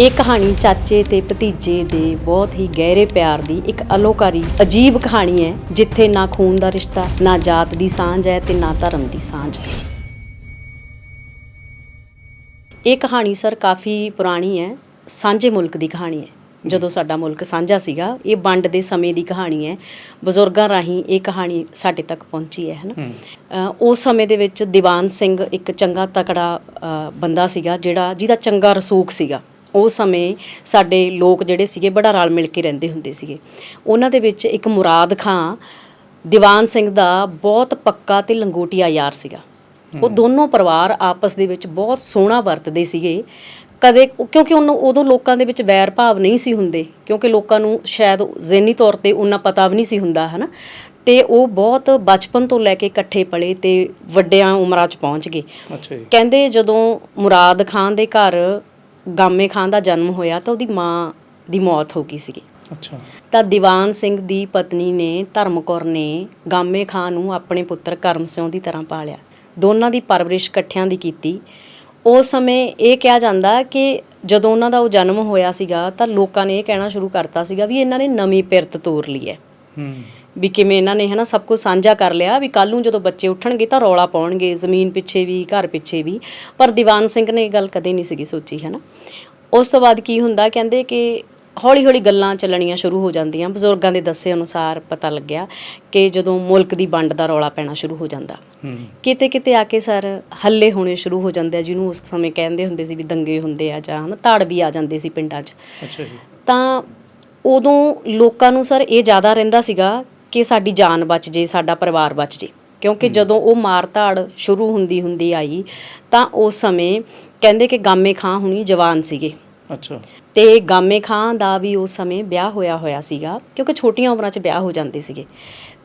ਇਹ ਕਹਾਣੀ ਚਾਚੇ ਤੇ ਭਤੀਜੇ ਦੇ ਬਹੁਤ ਹੀ ਗਹਿਰੇ ਪਿਆਰ ਦੀ ਇੱਕ ਅਲੋਕਾਰੀ ਅਜੀਬ ਕਹਾਣੀ ਹੈ ਜਿੱਥੇ ਨਾ ਖੂਨ ਦਾ ਰਿਸ਼ਤਾ ਨਾ ਜਾਤ ਦੀ ਸਾਂਝ ਹੈ ਤੇ ਨਾ ਧਰਮ ਦੀ ਸਾਂਝ ਹੈ। ਇਹ ਕਹਾਣੀ ਸਰ ਕਾਫੀ ਪੁਰਾਣੀ ਹੈ ਸਾਂਝੇ ਮੁਲਕ ਦੀ ਕਹਾਣੀ ਹੈ। ਜਦੋਂ ਸਾਡਾ ਮੁਲਕ ਸਾਂਝਾ ਸੀਗਾ ਇਹ ਵੰਡ ਦੇ ਸਮੇਂ ਦੀ ਕਹਾਣੀ ਹੈ। ਬਜ਼ੁਰਗਾਂ ਰਾਹੀਂ ਇਹ ਕਹਾਣੀ ਸਾਡੇ ਤੱਕ ਪਹੁੰਚੀ ਹੈ ਹਨਾ? ਉਸ ਸਮੇਂ ਦੇ ਵਿੱਚ ਦੀਵਾਨ ਸਿੰਘ ਇੱਕ ਚੰਗਾ ਤਕੜਾ ਬੰਦਾ ਸੀਗਾ ਜਿਹੜਾ ਜਿਹਦਾ ਚੰਗਾ ਰਸੂਖ ਸੀਗਾ। ਉਸ ਸਮੇਂ ਸਾਡੇ ਲੋਕ ਜਿਹੜੇ ਸੀਗੇ ਬੜਾ ਰਲ ਮਿਲ ਕੇ ਰਹਿੰਦੇ ਹੁੰਦੇ ਸੀਗੇ। ਉਹਨਾਂ ਦੇ ਵਿੱਚ ਇੱਕ ਮੁਰਾਦ ਖਾਂ ਦੀਵਾਨ ਸਿੰਘ ਦਾ ਬਹੁਤ ਪੱਕਾ ਤੇ ਲੰਗੋਟੀਆ ਯਾਰ ਸੀਗਾ। ਉਹ ਦੋਨੋਂ ਪਰਿਵਾਰ ਆਪਸ ਦੇ ਵਿੱਚ ਬਹੁਤ ਸੋਹਣਾ ਵਰਤਦੇ ਸੀਗੇ। ਕਦੇ ਕਿਉਂਕਿ ਉਹਨੂੰ ਉਦੋਂ ਲੋਕਾਂ ਦੇ ਵਿੱਚ ਵੈਰ ਭਾਵ ਨਹੀਂ ਸੀ ਹੁੰਦੇ ਕਿਉਂਕਿ ਲੋਕਾਂ ਨੂੰ ਸ਼ਾਇਦ ਜ਼ਿਹਨੀ ਤੌਰ ਤੇ ਉਹਨਾਂ ਪਤਾ ਵੀ ਨਹੀਂ ਸੀ ਹੁੰਦਾ ਹਨਾ? ਤੇ ਉਹ ਬਹੁਤ ਬਚਪਨ ਤੋਂ ਲੈ ਕੇ ਇਕੱਠੇ ਪਲੇ ਤੇ ਵੱਡਿਆਂ ਉਮਰਾਂ 'ਚ ਪਹੁੰਚ ਗਏ। ਅੱਛਾ ਜੀ। ਕਹਿੰਦੇ ਜਦੋਂ ਮੁਰਾਦ ਖਾਨ ਦੇ ਘਰ ਗਾਮੇ ਖਾਨ ਦਾ ਜਨਮ ਹੋਇਆ ਤਾਂ ਉਹਦੀ ਮਾਂ ਦੀ ਮੌਤ ਹੋ ਗਈ ਸੀਗੀ। ਅੱਛਾ। ਤਾਂ ਦੀਵਾਨ ਸਿੰਘ ਦੀ ਪਤਨੀ ਨੇ ਧਰਮਕੌਰ ਨੇ ਗਾਮੇ ਖਾਨ ਨੂੰ ਆਪਣੇ ਪੁੱਤਰ ਕਰਮ ਸਿੰਘ ਦੀ ਤਰ੍ਹਾਂ ਪਾਲਿਆ। ਦੋਨਾਂ ਦੀ ਪਰਵਰਿਸ਼ ਇਕੱਠਿਆਂ ਦੀ ਕੀਤੀ। ਉਸ ਸਮੇਂ ਇਹ ਕਿਹਾ ਜਾਂਦਾ ਕਿ ਜਦੋਂ ਉਹਨਾਂ ਦਾ ਉਹ ਜਨਮ ਹੋਇਆ ਸੀਗਾ ਤਾਂ ਲੋਕਾਂ ਨੇ ਇਹ ਕਹਿਣਾ ਸ਼ੁਰੂ ਕਰਤਾ ਸੀਗਾ ਵੀ ਇਹਨਾਂ ਨੇ ਨਵੀਂ ਪਿਰਤ ਤੋਰ ਲਈ ਹੈ। ਹੂੰ। ਵੀ ਕਿਵੇਂ ਇਹਨਾਂ ਨੇ ਹਨਾ ਸਭ ਕੁਝ ਸਾਂਝਾ ਕਰ ਲਿਆ ਵੀ ਕੱਲ ਨੂੰ ਜਦੋਂ ਬੱਚੇ ਉੱਠਣਗੇ ਤਾਂ ਰੌਲਾ ਪਾਉਣਗੇ ਜ਼ਮੀਨ ਪਿੱਛੇ ਵੀ ਘਰ ਪਿੱਛੇ ਵੀ। ਪਰ ਦੀਵਾਨ ਸਿੰਘ ਨੇ ਇਹ ਗੱਲ ਕਦੇ ਨਹੀਂ ਸੀਗੀ ਸੋਚੀ ਹਨਾ। ਉਸ ਤੋਂ ਬਾਅਦ ਕੀ ਹੁੰਦਾ ਕਹਿੰਦੇ ਕਿ ਹੌਲੀ ਹੌਲੀ ਗੱਲਾਂ ਚੱਲਣੀਆਂ ਸ਼ੁਰੂ ਹੋ ਜਾਂਦੀਆਂ। ਬਜ਼ੁਰਗਾਂ ਦੇ ਦੱਸੇ ਅਨੁਸਾਰ ਪਤਾ ਲੱਗਿਆ ਕਿ ਜਦੋਂ ਮੁਲਕ ਦੀ ਵੰਡ ਦਾ ਰੌਲਾ ਪੈਣਾ ਸ਼ੁਰੂ ਹੋ ਜਾਂਦਾ। ਕਿਤੇ ਕਿਤੇ ਆ ਕੇ ਸਰ ਹੱਲੇ ਹੋਣੇ ਸ਼ੁਰੂ ਹੋ ਜਾਂਦੇ ਆ ਜਿਹਨੂੰ ਉਸ ਸਮੇਂ ਕਹਿੰਦੇ ਹੁੰਦੇ ਸੀ ਵੀ ਦੰਗੇ ਹੁੰਦੇ ਆ ਜਾਂ ਹਨਾ ਧਾੜ ਵੀ ਆ ਜਾਂਦੇ ਸੀ ਪਿੰਡਾਂ 'ਚ। ਅੱਛਾ ਜੀ। ਤਾਂ ਉਦੋਂ ਲੋਕਾਂ ਨੂੰ ਸਰ ਇਹ ਜ਼ਿਆਦਾ ਰਹਿੰਦਾ ਸੀਗਾ ਕਿ ਸਾਡੀ ਜਾਨ ਬਚ ਜੇ ਸਾਡਾ ਪਰਿਵਾਰ ਬਚ ਜੇ। ਕਿਉਂਕਿ ਜਦੋਂ ਉਹ ਮਾਰ ਧਾੜ ਸ਼ੁਰੂ ਹੁੰਦੀ ਹੁੰਦੀ ਆਈ ਤਾਂ ਉਸ ਸਮੇਂ ਕਹਿੰਦੇ ਕਿ ਗਾਮੇ ਖਾਂ ਹੁਣੀ ਜਵਾਨ ਸੀਗੇ। ਅੱਛਾ। ਤੇ ਗਾਮੇ ਖਾਂ ਦਾ ਵੀ ਉਸ ਸਮੇਂ ਵਿਆਹ ਹੋਇਆ ਹੋਇਆ ਸੀਗਾ ਕਿਉਂਕਿ ਛੋਟੀਆਂ ਉਮਰਾਂ 'ਚ ਵਿਆਹ ਹੋ ਜਾਂਦੇ ਸੀਗੇ।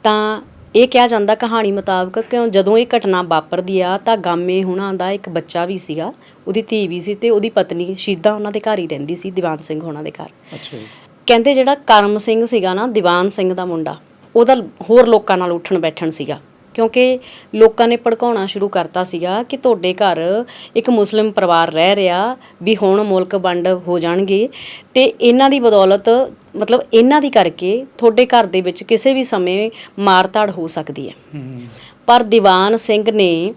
ਤਾਂ ਇਹ ਕਿਹਾ ਜਾਂਦਾ ਕਹਾਣੀ ਮੁਤਾਬਕ ਕਿ ਜਦੋਂ ਇਹ ਘਟਨਾ ਵਾਪਰਦੀ ਆ ਤਾਂ ਗਾਮੇ ਹੁਣਾਂ ਦਾ ਇੱਕ ਬੱਚਾ ਵੀ ਸੀਗਾ ਉਹਦੀ ਧੀ ਵੀ ਸੀ ਤੇ ਉਹਦੀ ਪਤਨੀ ਸ਼ੀਦਾ ਉਹਨਾਂ ਦੇ ਘਰ ਹੀ ਰਹਿੰਦੀ ਸੀ ਦੀਵਾਨ ਸਿੰਘ ਹੋਣਾ ਦੇ ਘਰ। ਅੱਛਾ ਜੀ। ਕਹਿੰਦੇ ਜਿਹੜਾ ਕਰਮ ਸਿੰਘ ਸੀਗਾ ਨਾ ਦੀਵਾਨ ਸਿੰਘ ਦਾ ਮੁੰਡਾ ਉਹਦਾ ਹੋਰ ਲੋਕਾਂ ਨਾਲ ਉੱਠਣ ਬੈਠਣ ਸੀਗਾ। ਕਿਉਂਕਿ ਲੋਕਾਂ ਨੇ ਭੜਕਾਉਣਾ ਸ਼ੁਰੂ ਕਰਤਾ ਸੀਗਾ ਕਿ ਤੁਹਾਡੇ ਘਰ ਇੱਕ ਮੁਸਲਿਮ ਪਰਿਵਾਰ ਰਹਿ ਰਿਹਾ ਵੀ ਹੁਣ ਮੁਲਕ ਵੰਡ ਹੋ ਜਾਣਗੇ ਤੇ ਇਹਨਾਂ ਦੀ ਬਦੌਲਤ ਮਤਲਬ ਇਹਨਾਂ ਦੀ ਕਰਕੇ ਤੁਹਾਡੇ ਘਰ ਦੇ ਵਿੱਚ ਕਿਸੇ ਵੀ ਸਮੇਂ ਮਾਰਤਾੜ ਹੋ ਸਕਦੀ ਹੈ। ਹੂੰ। ਪਰ ਦੀਵਾਨ ਸਿੰਘ ਨੇ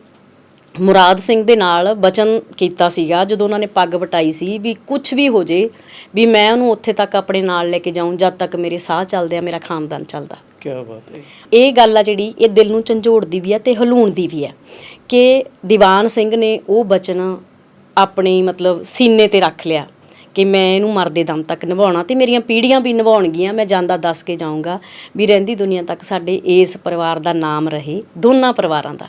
ਮੁਰਾਦ ਸਿੰਘ ਦੇ ਨਾਲ ਬਚਨ ਕੀਤਾ ਸੀਗਾ ਜਦੋਂ ਉਹਨਾਂ ਨੇ ਪੱਗ ਵਟਾਈ ਸੀ ਵੀ ਕੁਝ ਵੀ ਹੋ ਜੇ ਵੀ ਮੈਂ ਉਹਨੂੰ ਉੱਥੇ ਤੱਕ ਆਪਣੇ ਨਾਲ ਲੈ ਕੇ ਜਾਊਂ ਜਦ ਤੱਕ ਮੇਰੇ ਸਾਹ ਚੱਲਦੇ ਆ ਮੇਰਾ ਖਾਨਦਾਨ ਚੱਲਦਾ। ਕੀ ਬਾਤ ਹੈ। ਇਹ ਗੱਲ ਆ ਜਿਹੜੀ ਇਹ ਦਿਲ ਨੂੰ ਝੰਜੋੜਦੀ ਵੀ ਆ ਤੇ ਹਲੂਣਦੀ ਵੀ ਆ ਕਿ ਦੀਵਾਨ ਸਿੰਘ ਨੇ ਉਹ ਬਚਨ ਆਪਣੀ ਮਤਲਬ ਸੀਨੇ ਤੇ ਰੱਖ ਲਿਆ। ਕਿ ਮੈਂ ਇਹਨੂੰ ਮਰਦੇ ਦਮ ਤੱਕ ਨਿਭਾਉਣਾ ਤੇ ਮੇਰੀਆਂ ਪੀੜ੍ਹੀਆਂ ਵੀ ਨਿਭਾਉਣਗੀਆਂ ਮੈਂ ਜਾਂਦਾ ਦੱਸ ਕੇ ਜਾਊਂਗਾ ਵੀ ਰਹਿੰਦੀ ਦੁਨੀਆ ਤੱਕ ਸਾਡੇ ਇਸ ਪਰਿਵਾਰ ਦਾ ਨਾਮ ਰਹੇ ਦੋਨਾਂ ਪਰਿਵਾਰਾਂ ਦਾ।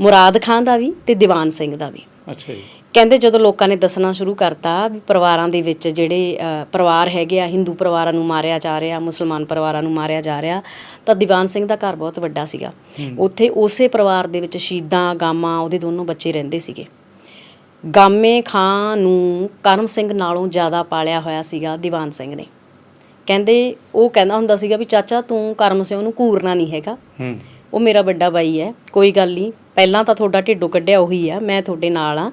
ਮੁਰਾਦ ਖਾਨ ਦਾ ਵੀ ਤੇ ਦੀਵਾਨ ਸਿੰਘ ਦਾ ਵੀ। ਅੱਛਾ ਜੀ। ਕਹਿੰਦੇ ਜਦੋਂ ਲੋਕਾਂ ਨੇ ਦੱਸਣਾ ਸ਼ੁਰੂ ਕਰਤਾ ਵੀ ਪਰਿਵਾਰਾਂ ਦੇ ਵਿੱਚ ਜਿਹੜੇ ਪਰਿਵਾਰ ਹੈਗੇ ਆ ਹਿੰਦੂ ਪਰਿਵਾਰਾਂ ਨੂੰ ਮਾਰਿਆ ਜਾ ਰਿਹਾ ਮੁਸਲਮਾਨ ਪਰਿਵਾਰਾਂ ਨੂੰ ਮਾਰਿਆ ਜਾ ਰਿਹਾ ਤਾਂ ਦੀਵਾਨ ਸਿੰਘ ਦਾ ਘਰ ਬਹੁਤ ਵੱਡਾ ਸੀਗਾ। ਉੱਥੇ ਉਸੇ ਪਰਿਵਾਰ ਦੇ ਵਿੱਚ ਸ਼ੀਦਾਂ ਗਾਮਾਂ ਉਹਦੇ ਦੋਨੋਂ ਬੱਚੇ ਰਹਿੰਦੇ ਸੀਗੇ। ਗਾਮੇ ਖਾਂ ਨੂੰ ਕਰਮ ਸਿੰਘ ਨਾਲੋਂ ਜ਼ਿਆਦਾ ਪਾਲਿਆ ਹੋਇਆ ਸੀਗਾ ਦੀਵਾਨ ਸਿੰਘ ਨੇ। ਕਹਿੰਦੇ ਉਹ ਕਹਿੰਦਾ ਹੁੰਦਾ ਸੀਗਾ ਵੀ ਚਾਚਾ ਤੂੰ ਕਰਮ ਸਿੰਘ ਨੂੰ ਘੂਰਨਾ ਨਹੀਂ ਹੈਗਾ। ਹੂੰ। ਉਹ ਮੇਰਾ ਵੱਡਾ ਬਾਈ ਹੈ ਕੋਈ ਗੱਲ ਨਹੀਂ। ਪਹਿਲਾਂ ਤਾਂ ਤੁਹਾਡਾ ਢਿੱਡੋਂ ਕੱਢਿਆ ਉਹੀ ਆ ਮੈਂ ਤੁਹਾਡੇ ਨਾਲ ਆ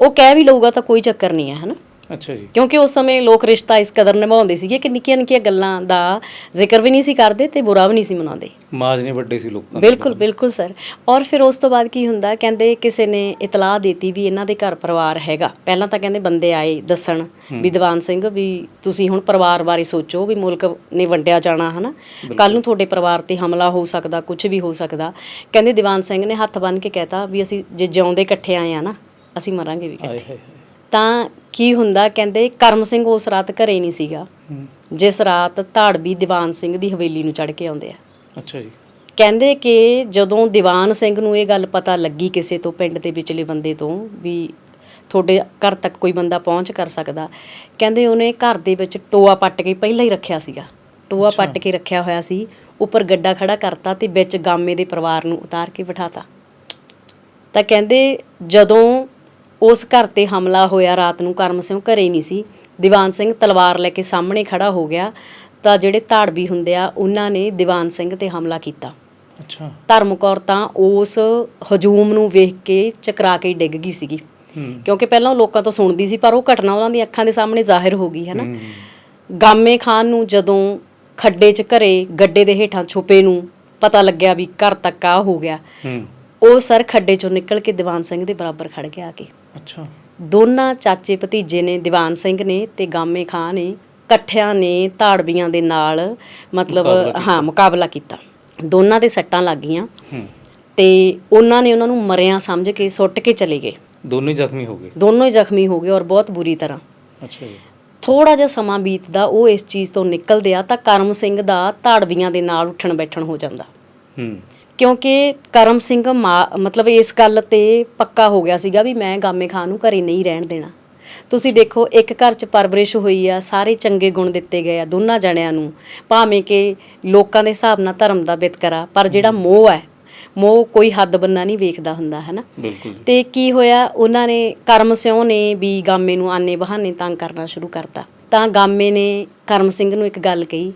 ਉਹ ਕਹਿ ਵੀ ਲਊਗਾ ਤਾਂ ਕੋਈ ਚੱਕਰ ਨਹੀਂ ਹੈ ਹਨਾ? ਅੱਛਾ ਜੀ। ਕਿਉਂਕਿ ਉਸ ਸਮੇਂ ਲੋਕ ਰਿਸ਼ਤਾ ਇਸ ਕਦਰ ਨਿਭਾਉਂਦੇ ਸੀਗੇ ਕਿ ਨਿੱਕੀਆਂ ਨਿੱਕੀਆਂ ਗੱਲਾਂ ਦਾ ਜ਼ਿਕਰ ਵੀ ਨਹੀਂ ਸੀ ਕਰਦੇ ਤੇ ਬੁਰਾ ਵੀ ਨਹੀਂ ਸੀ ਮਨਾਉਂਦੇ। ਮਾਜ ਨਹੀਂ ਵੱਡੇ ਸੀ ਲੋਕਾਂ ਦੇ। ਬਿਲਕੁਲ ਬਿਲਕੁਲ ਸਰ। ਔਰ ਫਿਰ ਉਸ ਤੋਂ ਬਾਅਦ ਕੀ ਹੁੰਦਾ ਕਹਿੰਦੇ ਕਿਸੇ ਨੇ ਇਤਲਾਹ ਦਿੱਤੀ ਵੀ ਇਹਨਾਂ ਦੇ ਘਰ ਪਰਿਵਾਰ ਹੈਗਾ। ਪਹਿਲਾਂ ਤਾਂ ਕਹਿੰਦੇ ਬੰਦੇ ਆਏ ਦੱਸਣ ਵੀ ਦੀਵਾਨ ਸਿੰਘ ਵੀ ਤੁਸੀਂ ਹੁਣ ਪਰਿਵਾਰ ਬਾਰੇ ਸੋਚੋ ਵੀ ਮੁਲਕ ਨੇ ਵੰਡਿਆ ਜਾਣਾ ਹਨਾ? ਕੱਲ ਨੂੰ ਤੁਹਾਡੇ ਪਰਿਵਾਰ ਤੇ ਹਮਲਾ ਹੋ ਸਕਦਾ ਕੁਝ ਵੀ ਹੋ ਸਕਦਾ। ਕਹਿੰਦੇ ਦੀਵਾਨ ਸਿੰਘ ਨੇ ਹੱਥ ਬੰਨ ਕੇ ਕਹਿਤਾ ਵੀ ਅਸੀਂ ਜੇ ਜਿਉਂਦੇ ਇਕੱਠੇ ਆਏ ਆ ਨਾ ਅਸੀਂ ਮਰਾਂਗੇ ਵੀ ਇਕੱਠੇ। ਤਾਂ ਕੀ ਹੁੰਦਾ ਕਹਿੰਦੇ ਕਰਮ ਸਿੰਘ ਉਸ ਰਾਤ ਘਰੇ ਨਹੀਂ ਸੀਗਾ। ਜਿਸ ਰਾਤ ਧਾੜਬੀ ਦੀਵਾਨ ਸਿੰਘ ਦੀ ਹਵੇਲੀ ਨੂੰ ਚੜ ਕੇ ਆਉਂਦੇ ਆ। ਅੱਛਾ ਜੀ। ਕਹਿੰਦੇ ਕਿ ਜਦੋਂ ਦੀਵਾਨ ਸਿੰਘ ਨੂੰ ਇਹ ਗੱਲ ਪਤਾ ਲੱਗੀ ਕਿਸੇ ਤੋਂ ਪਿੰਡ ਦੇ ਵਿਚਲੇ ਬੰਦੇ ਤੋਂ ਵੀ ਤੁਹਾਡੇ ਘਰ ਤੱਕ ਕੋਈ ਬੰਦਾ ਪਹੁੰਚ ਕਰ ਸਕਦਾ ਕਹਿੰਦੇ ਉਹਨੇ ਘਰ ਦੇ ਵਿੱਚ ਟੋਆ ਪੱਟ ਕੇ ਪਹਿਲਾਂ ਹੀ ਰੱਖਿਆ ਸੀਗਾ। ਟੋਆ ਪੱਟ ਕੇ ਰੱਖਿਆ ਹੋਇਆ ਸੀ ਉੱਪਰ ਗੱਡਾ ਖੜਾ ਕਰਤਾ ਤੇ ਵਿੱਚ ਗਾਮੇ ਦੇ ਪਰਿਵਾਰ ਨੂੰ ਉਤਾਰ ਕੇ ਬਿਠਾਤਾ। ਤਾਂ ਕਹਿੰਦੇ ਜਦੋਂ ਉਸ ਘਰ ਤੇ ਹਮਲਾ ਹੋਇਆ ਰਾਤ ਨੂੰ ਕਰਮ ਸਿੰਘ ਘਰੇ ਨਹੀਂ ਸੀ। ਦੀਵਾਨ ਸਿੰਘ ਤਲਵਾਰ ਲੈ ਕੇ ਸਾਹਮਣੇ ਖੜਾ ਹੋ ਗਿਆ। ਤਾਂ ਜਿਹੜੇ ਧਾੜਬੀ ਹੁੰਦੇ ਆ ਉਹਨਾਂ ਨੇ ਦੀਵਾਨ ਸਿੰਘ ਤੇ ਹਮਲਾ ਕੀਤਾ। ਅੱਛਾ। ਧਰਮਕੌਰ ਤਾਂ ਉਸ ਹਜੂਮ ਨੂੰ ਵੇਖ ਕੇ ਚਕਰਾ ਕੇ ਡਿੱਗ ਗਈ ਸੀਗੀ। ਕਿਉਂਕਿ ਪਹਿਲਾਂ ਉਹ ਲੋਕਾਂ ਤੋਂ ਸੁਣਦੀ ਸੀ ਪਰ ਉਹ ਘਟਨਾ ਉਹਨਾਂ ਦੀ ਅੱਖਾਂ ਦੇ ਸਾਹਮਣੇ ਜ਼ਾਹਿਰ ਹੋ ਗਈ ਹੈ ਨਾ ਹੂੰ, ਗਾਮੇ ਖਾਨ ਨੂੰ ਜਦੋਂ ਖੱਡੇ 'ਚ ਘਰੇ ਗੱਡੇ ਦੇ ਹੇਠਾਂ ਛੁਪੇ ਨੂੰ ਪਤਾ ਲੱਗਿਆ ਵੀ ਘਰ ਤੱਕ ਆ ਹੋ ਗਿਆ। ਉਹ ਸਰ ਖੱਡੇ 'ਚੋਂ ਨਿਕਲ ਕੇ ਦੀਵਾਨ ਸਿੰਘ ਦੇ ਬਰਾਬਰ ਖੜ ਗਿਆ ਆ ਕੇ। ਅੱਛਾ। ਦੋਨਾਂ ਚਾਚੇ ਭਤੀਜੇ ਨੇ ਦੀਵਾਨ ਸਿੰਘ ਨੇ ਤੇ ਗਾਮੇ ਖਾਨ ਨੇ ਇਕੱਠਿਆਂ ਨੇ ਧਾੜਵੀਆਂ ਦੇ ਨਾਲ ਮਤਲਬ। ਹਾਂ ਮੁਕਾਬਲਾ ਕੀਤਾ। ਦੋਨਾਂ ਦੇ ਸੱਟਾਂ ਲੱਗ ਗਈਆਂ। ਤੇ ਉਹਨਾਂ ਨੇ ਉਹਨਾਂ ਨੂੰ ਮਰਿਆਂ ਸਮਝ ਕੇ ਸੁੱਟ ਕੇ ਚਲੇ ਗਏ। ਦੋਨੇ ਜ਼ਖਮੀ ਹੋ ਗਏ? ਦੋਨੋਂ ਹੀ ਜ਼ਖਮੀ ਹੋ ਗਏ ਔਰ ਬਹੁਤ ਬੁਰੀ ਤਰ੍ਹਾਂ। ਅੱਛਾ ਜੀ। ਥੋੜਾ ਜਿਹਾ ਸਮਾਂ ਬੀਤਦਾ ਉਹ ਇਸ ਚੀਜ਼ ਤੋਂ ਨਿਕਲਦੇ ਆ ਤਾਂ ਕਰਮ ਸਿੰਘ ਦਾ ਧਾੜਵੀਆਂ ਦੇ ਨਾਲ ਉੱਠਣ ਬੈਠਣ ਹੋ ਜਾਂਦਾ। ਹੂੰ। ਕਿਉਂਕਿ ਕਰਮ ਸਿੰਘ ਮਾ- ਮਤਲਬ ਇਸ ਗੱਲ ਤੇ ਪੱਕਾ ਹੋ ਗਿਆ ਸੀਗਾ ਵੀ ਮੈਂ ਗਾਮੇ ਖਾਨ ਨੂੰ ਘਰੇ ਨਹੀਂ ਰਹਿਣ ਦੇਣਾ। ਤੁਸੀਂ ਦੇਖੋ ਇੱਕ ਘਰ 'ਚ ਪਰਵਰਿਸ਼ ਹੋਈ ਆ ਸਾਰੇ ਚੰਗੇ ਗੁਣ ਦਿੱਤੇ ਗਏ ਆ ਦੋਨਾਂ ਜਣਿਆਂ ਨੂੰ। ਭਾਵੇਂ ਕਿ ਲੋਕਾਂ ਦੇ ਹਿਸਾਬ ਨਾਲ ਧਰਮ ਦਾ ਵਿਤਕਰਾ ਪਰ ਜਿਹੜਾ ਮੋਹ ਹੈ ਮੋਹ ਕੋਈ ਹੱਦ ਬੰਨਾ ਨਹੀਂ ਵੇਖਦਾ ਹੁੰਦਾ ਹੈ ਨਾ ਬਿਲਕੁਲ ਜੀ। ਤੇ ਕੀ ਹੋਇਆ ਉਹਨਾਂ ਨੇ ਕਰਮ ਸਿਉ ਨੇ ਵੀ ਗਾਮੇ ਨੂੰ ਆਨੇ ਬਹਾਨੇ ਤੰਗ ਕਰਨਾ ਸ਼ੁਰੂ ਕਰਤਾ। ਤਾਂ ਗਾਮੇ ਨੇ ਕਰਮ ਸਿੰਘ ਨੂੰ ਇੱਕ ਗੱਲ ਕਹੀ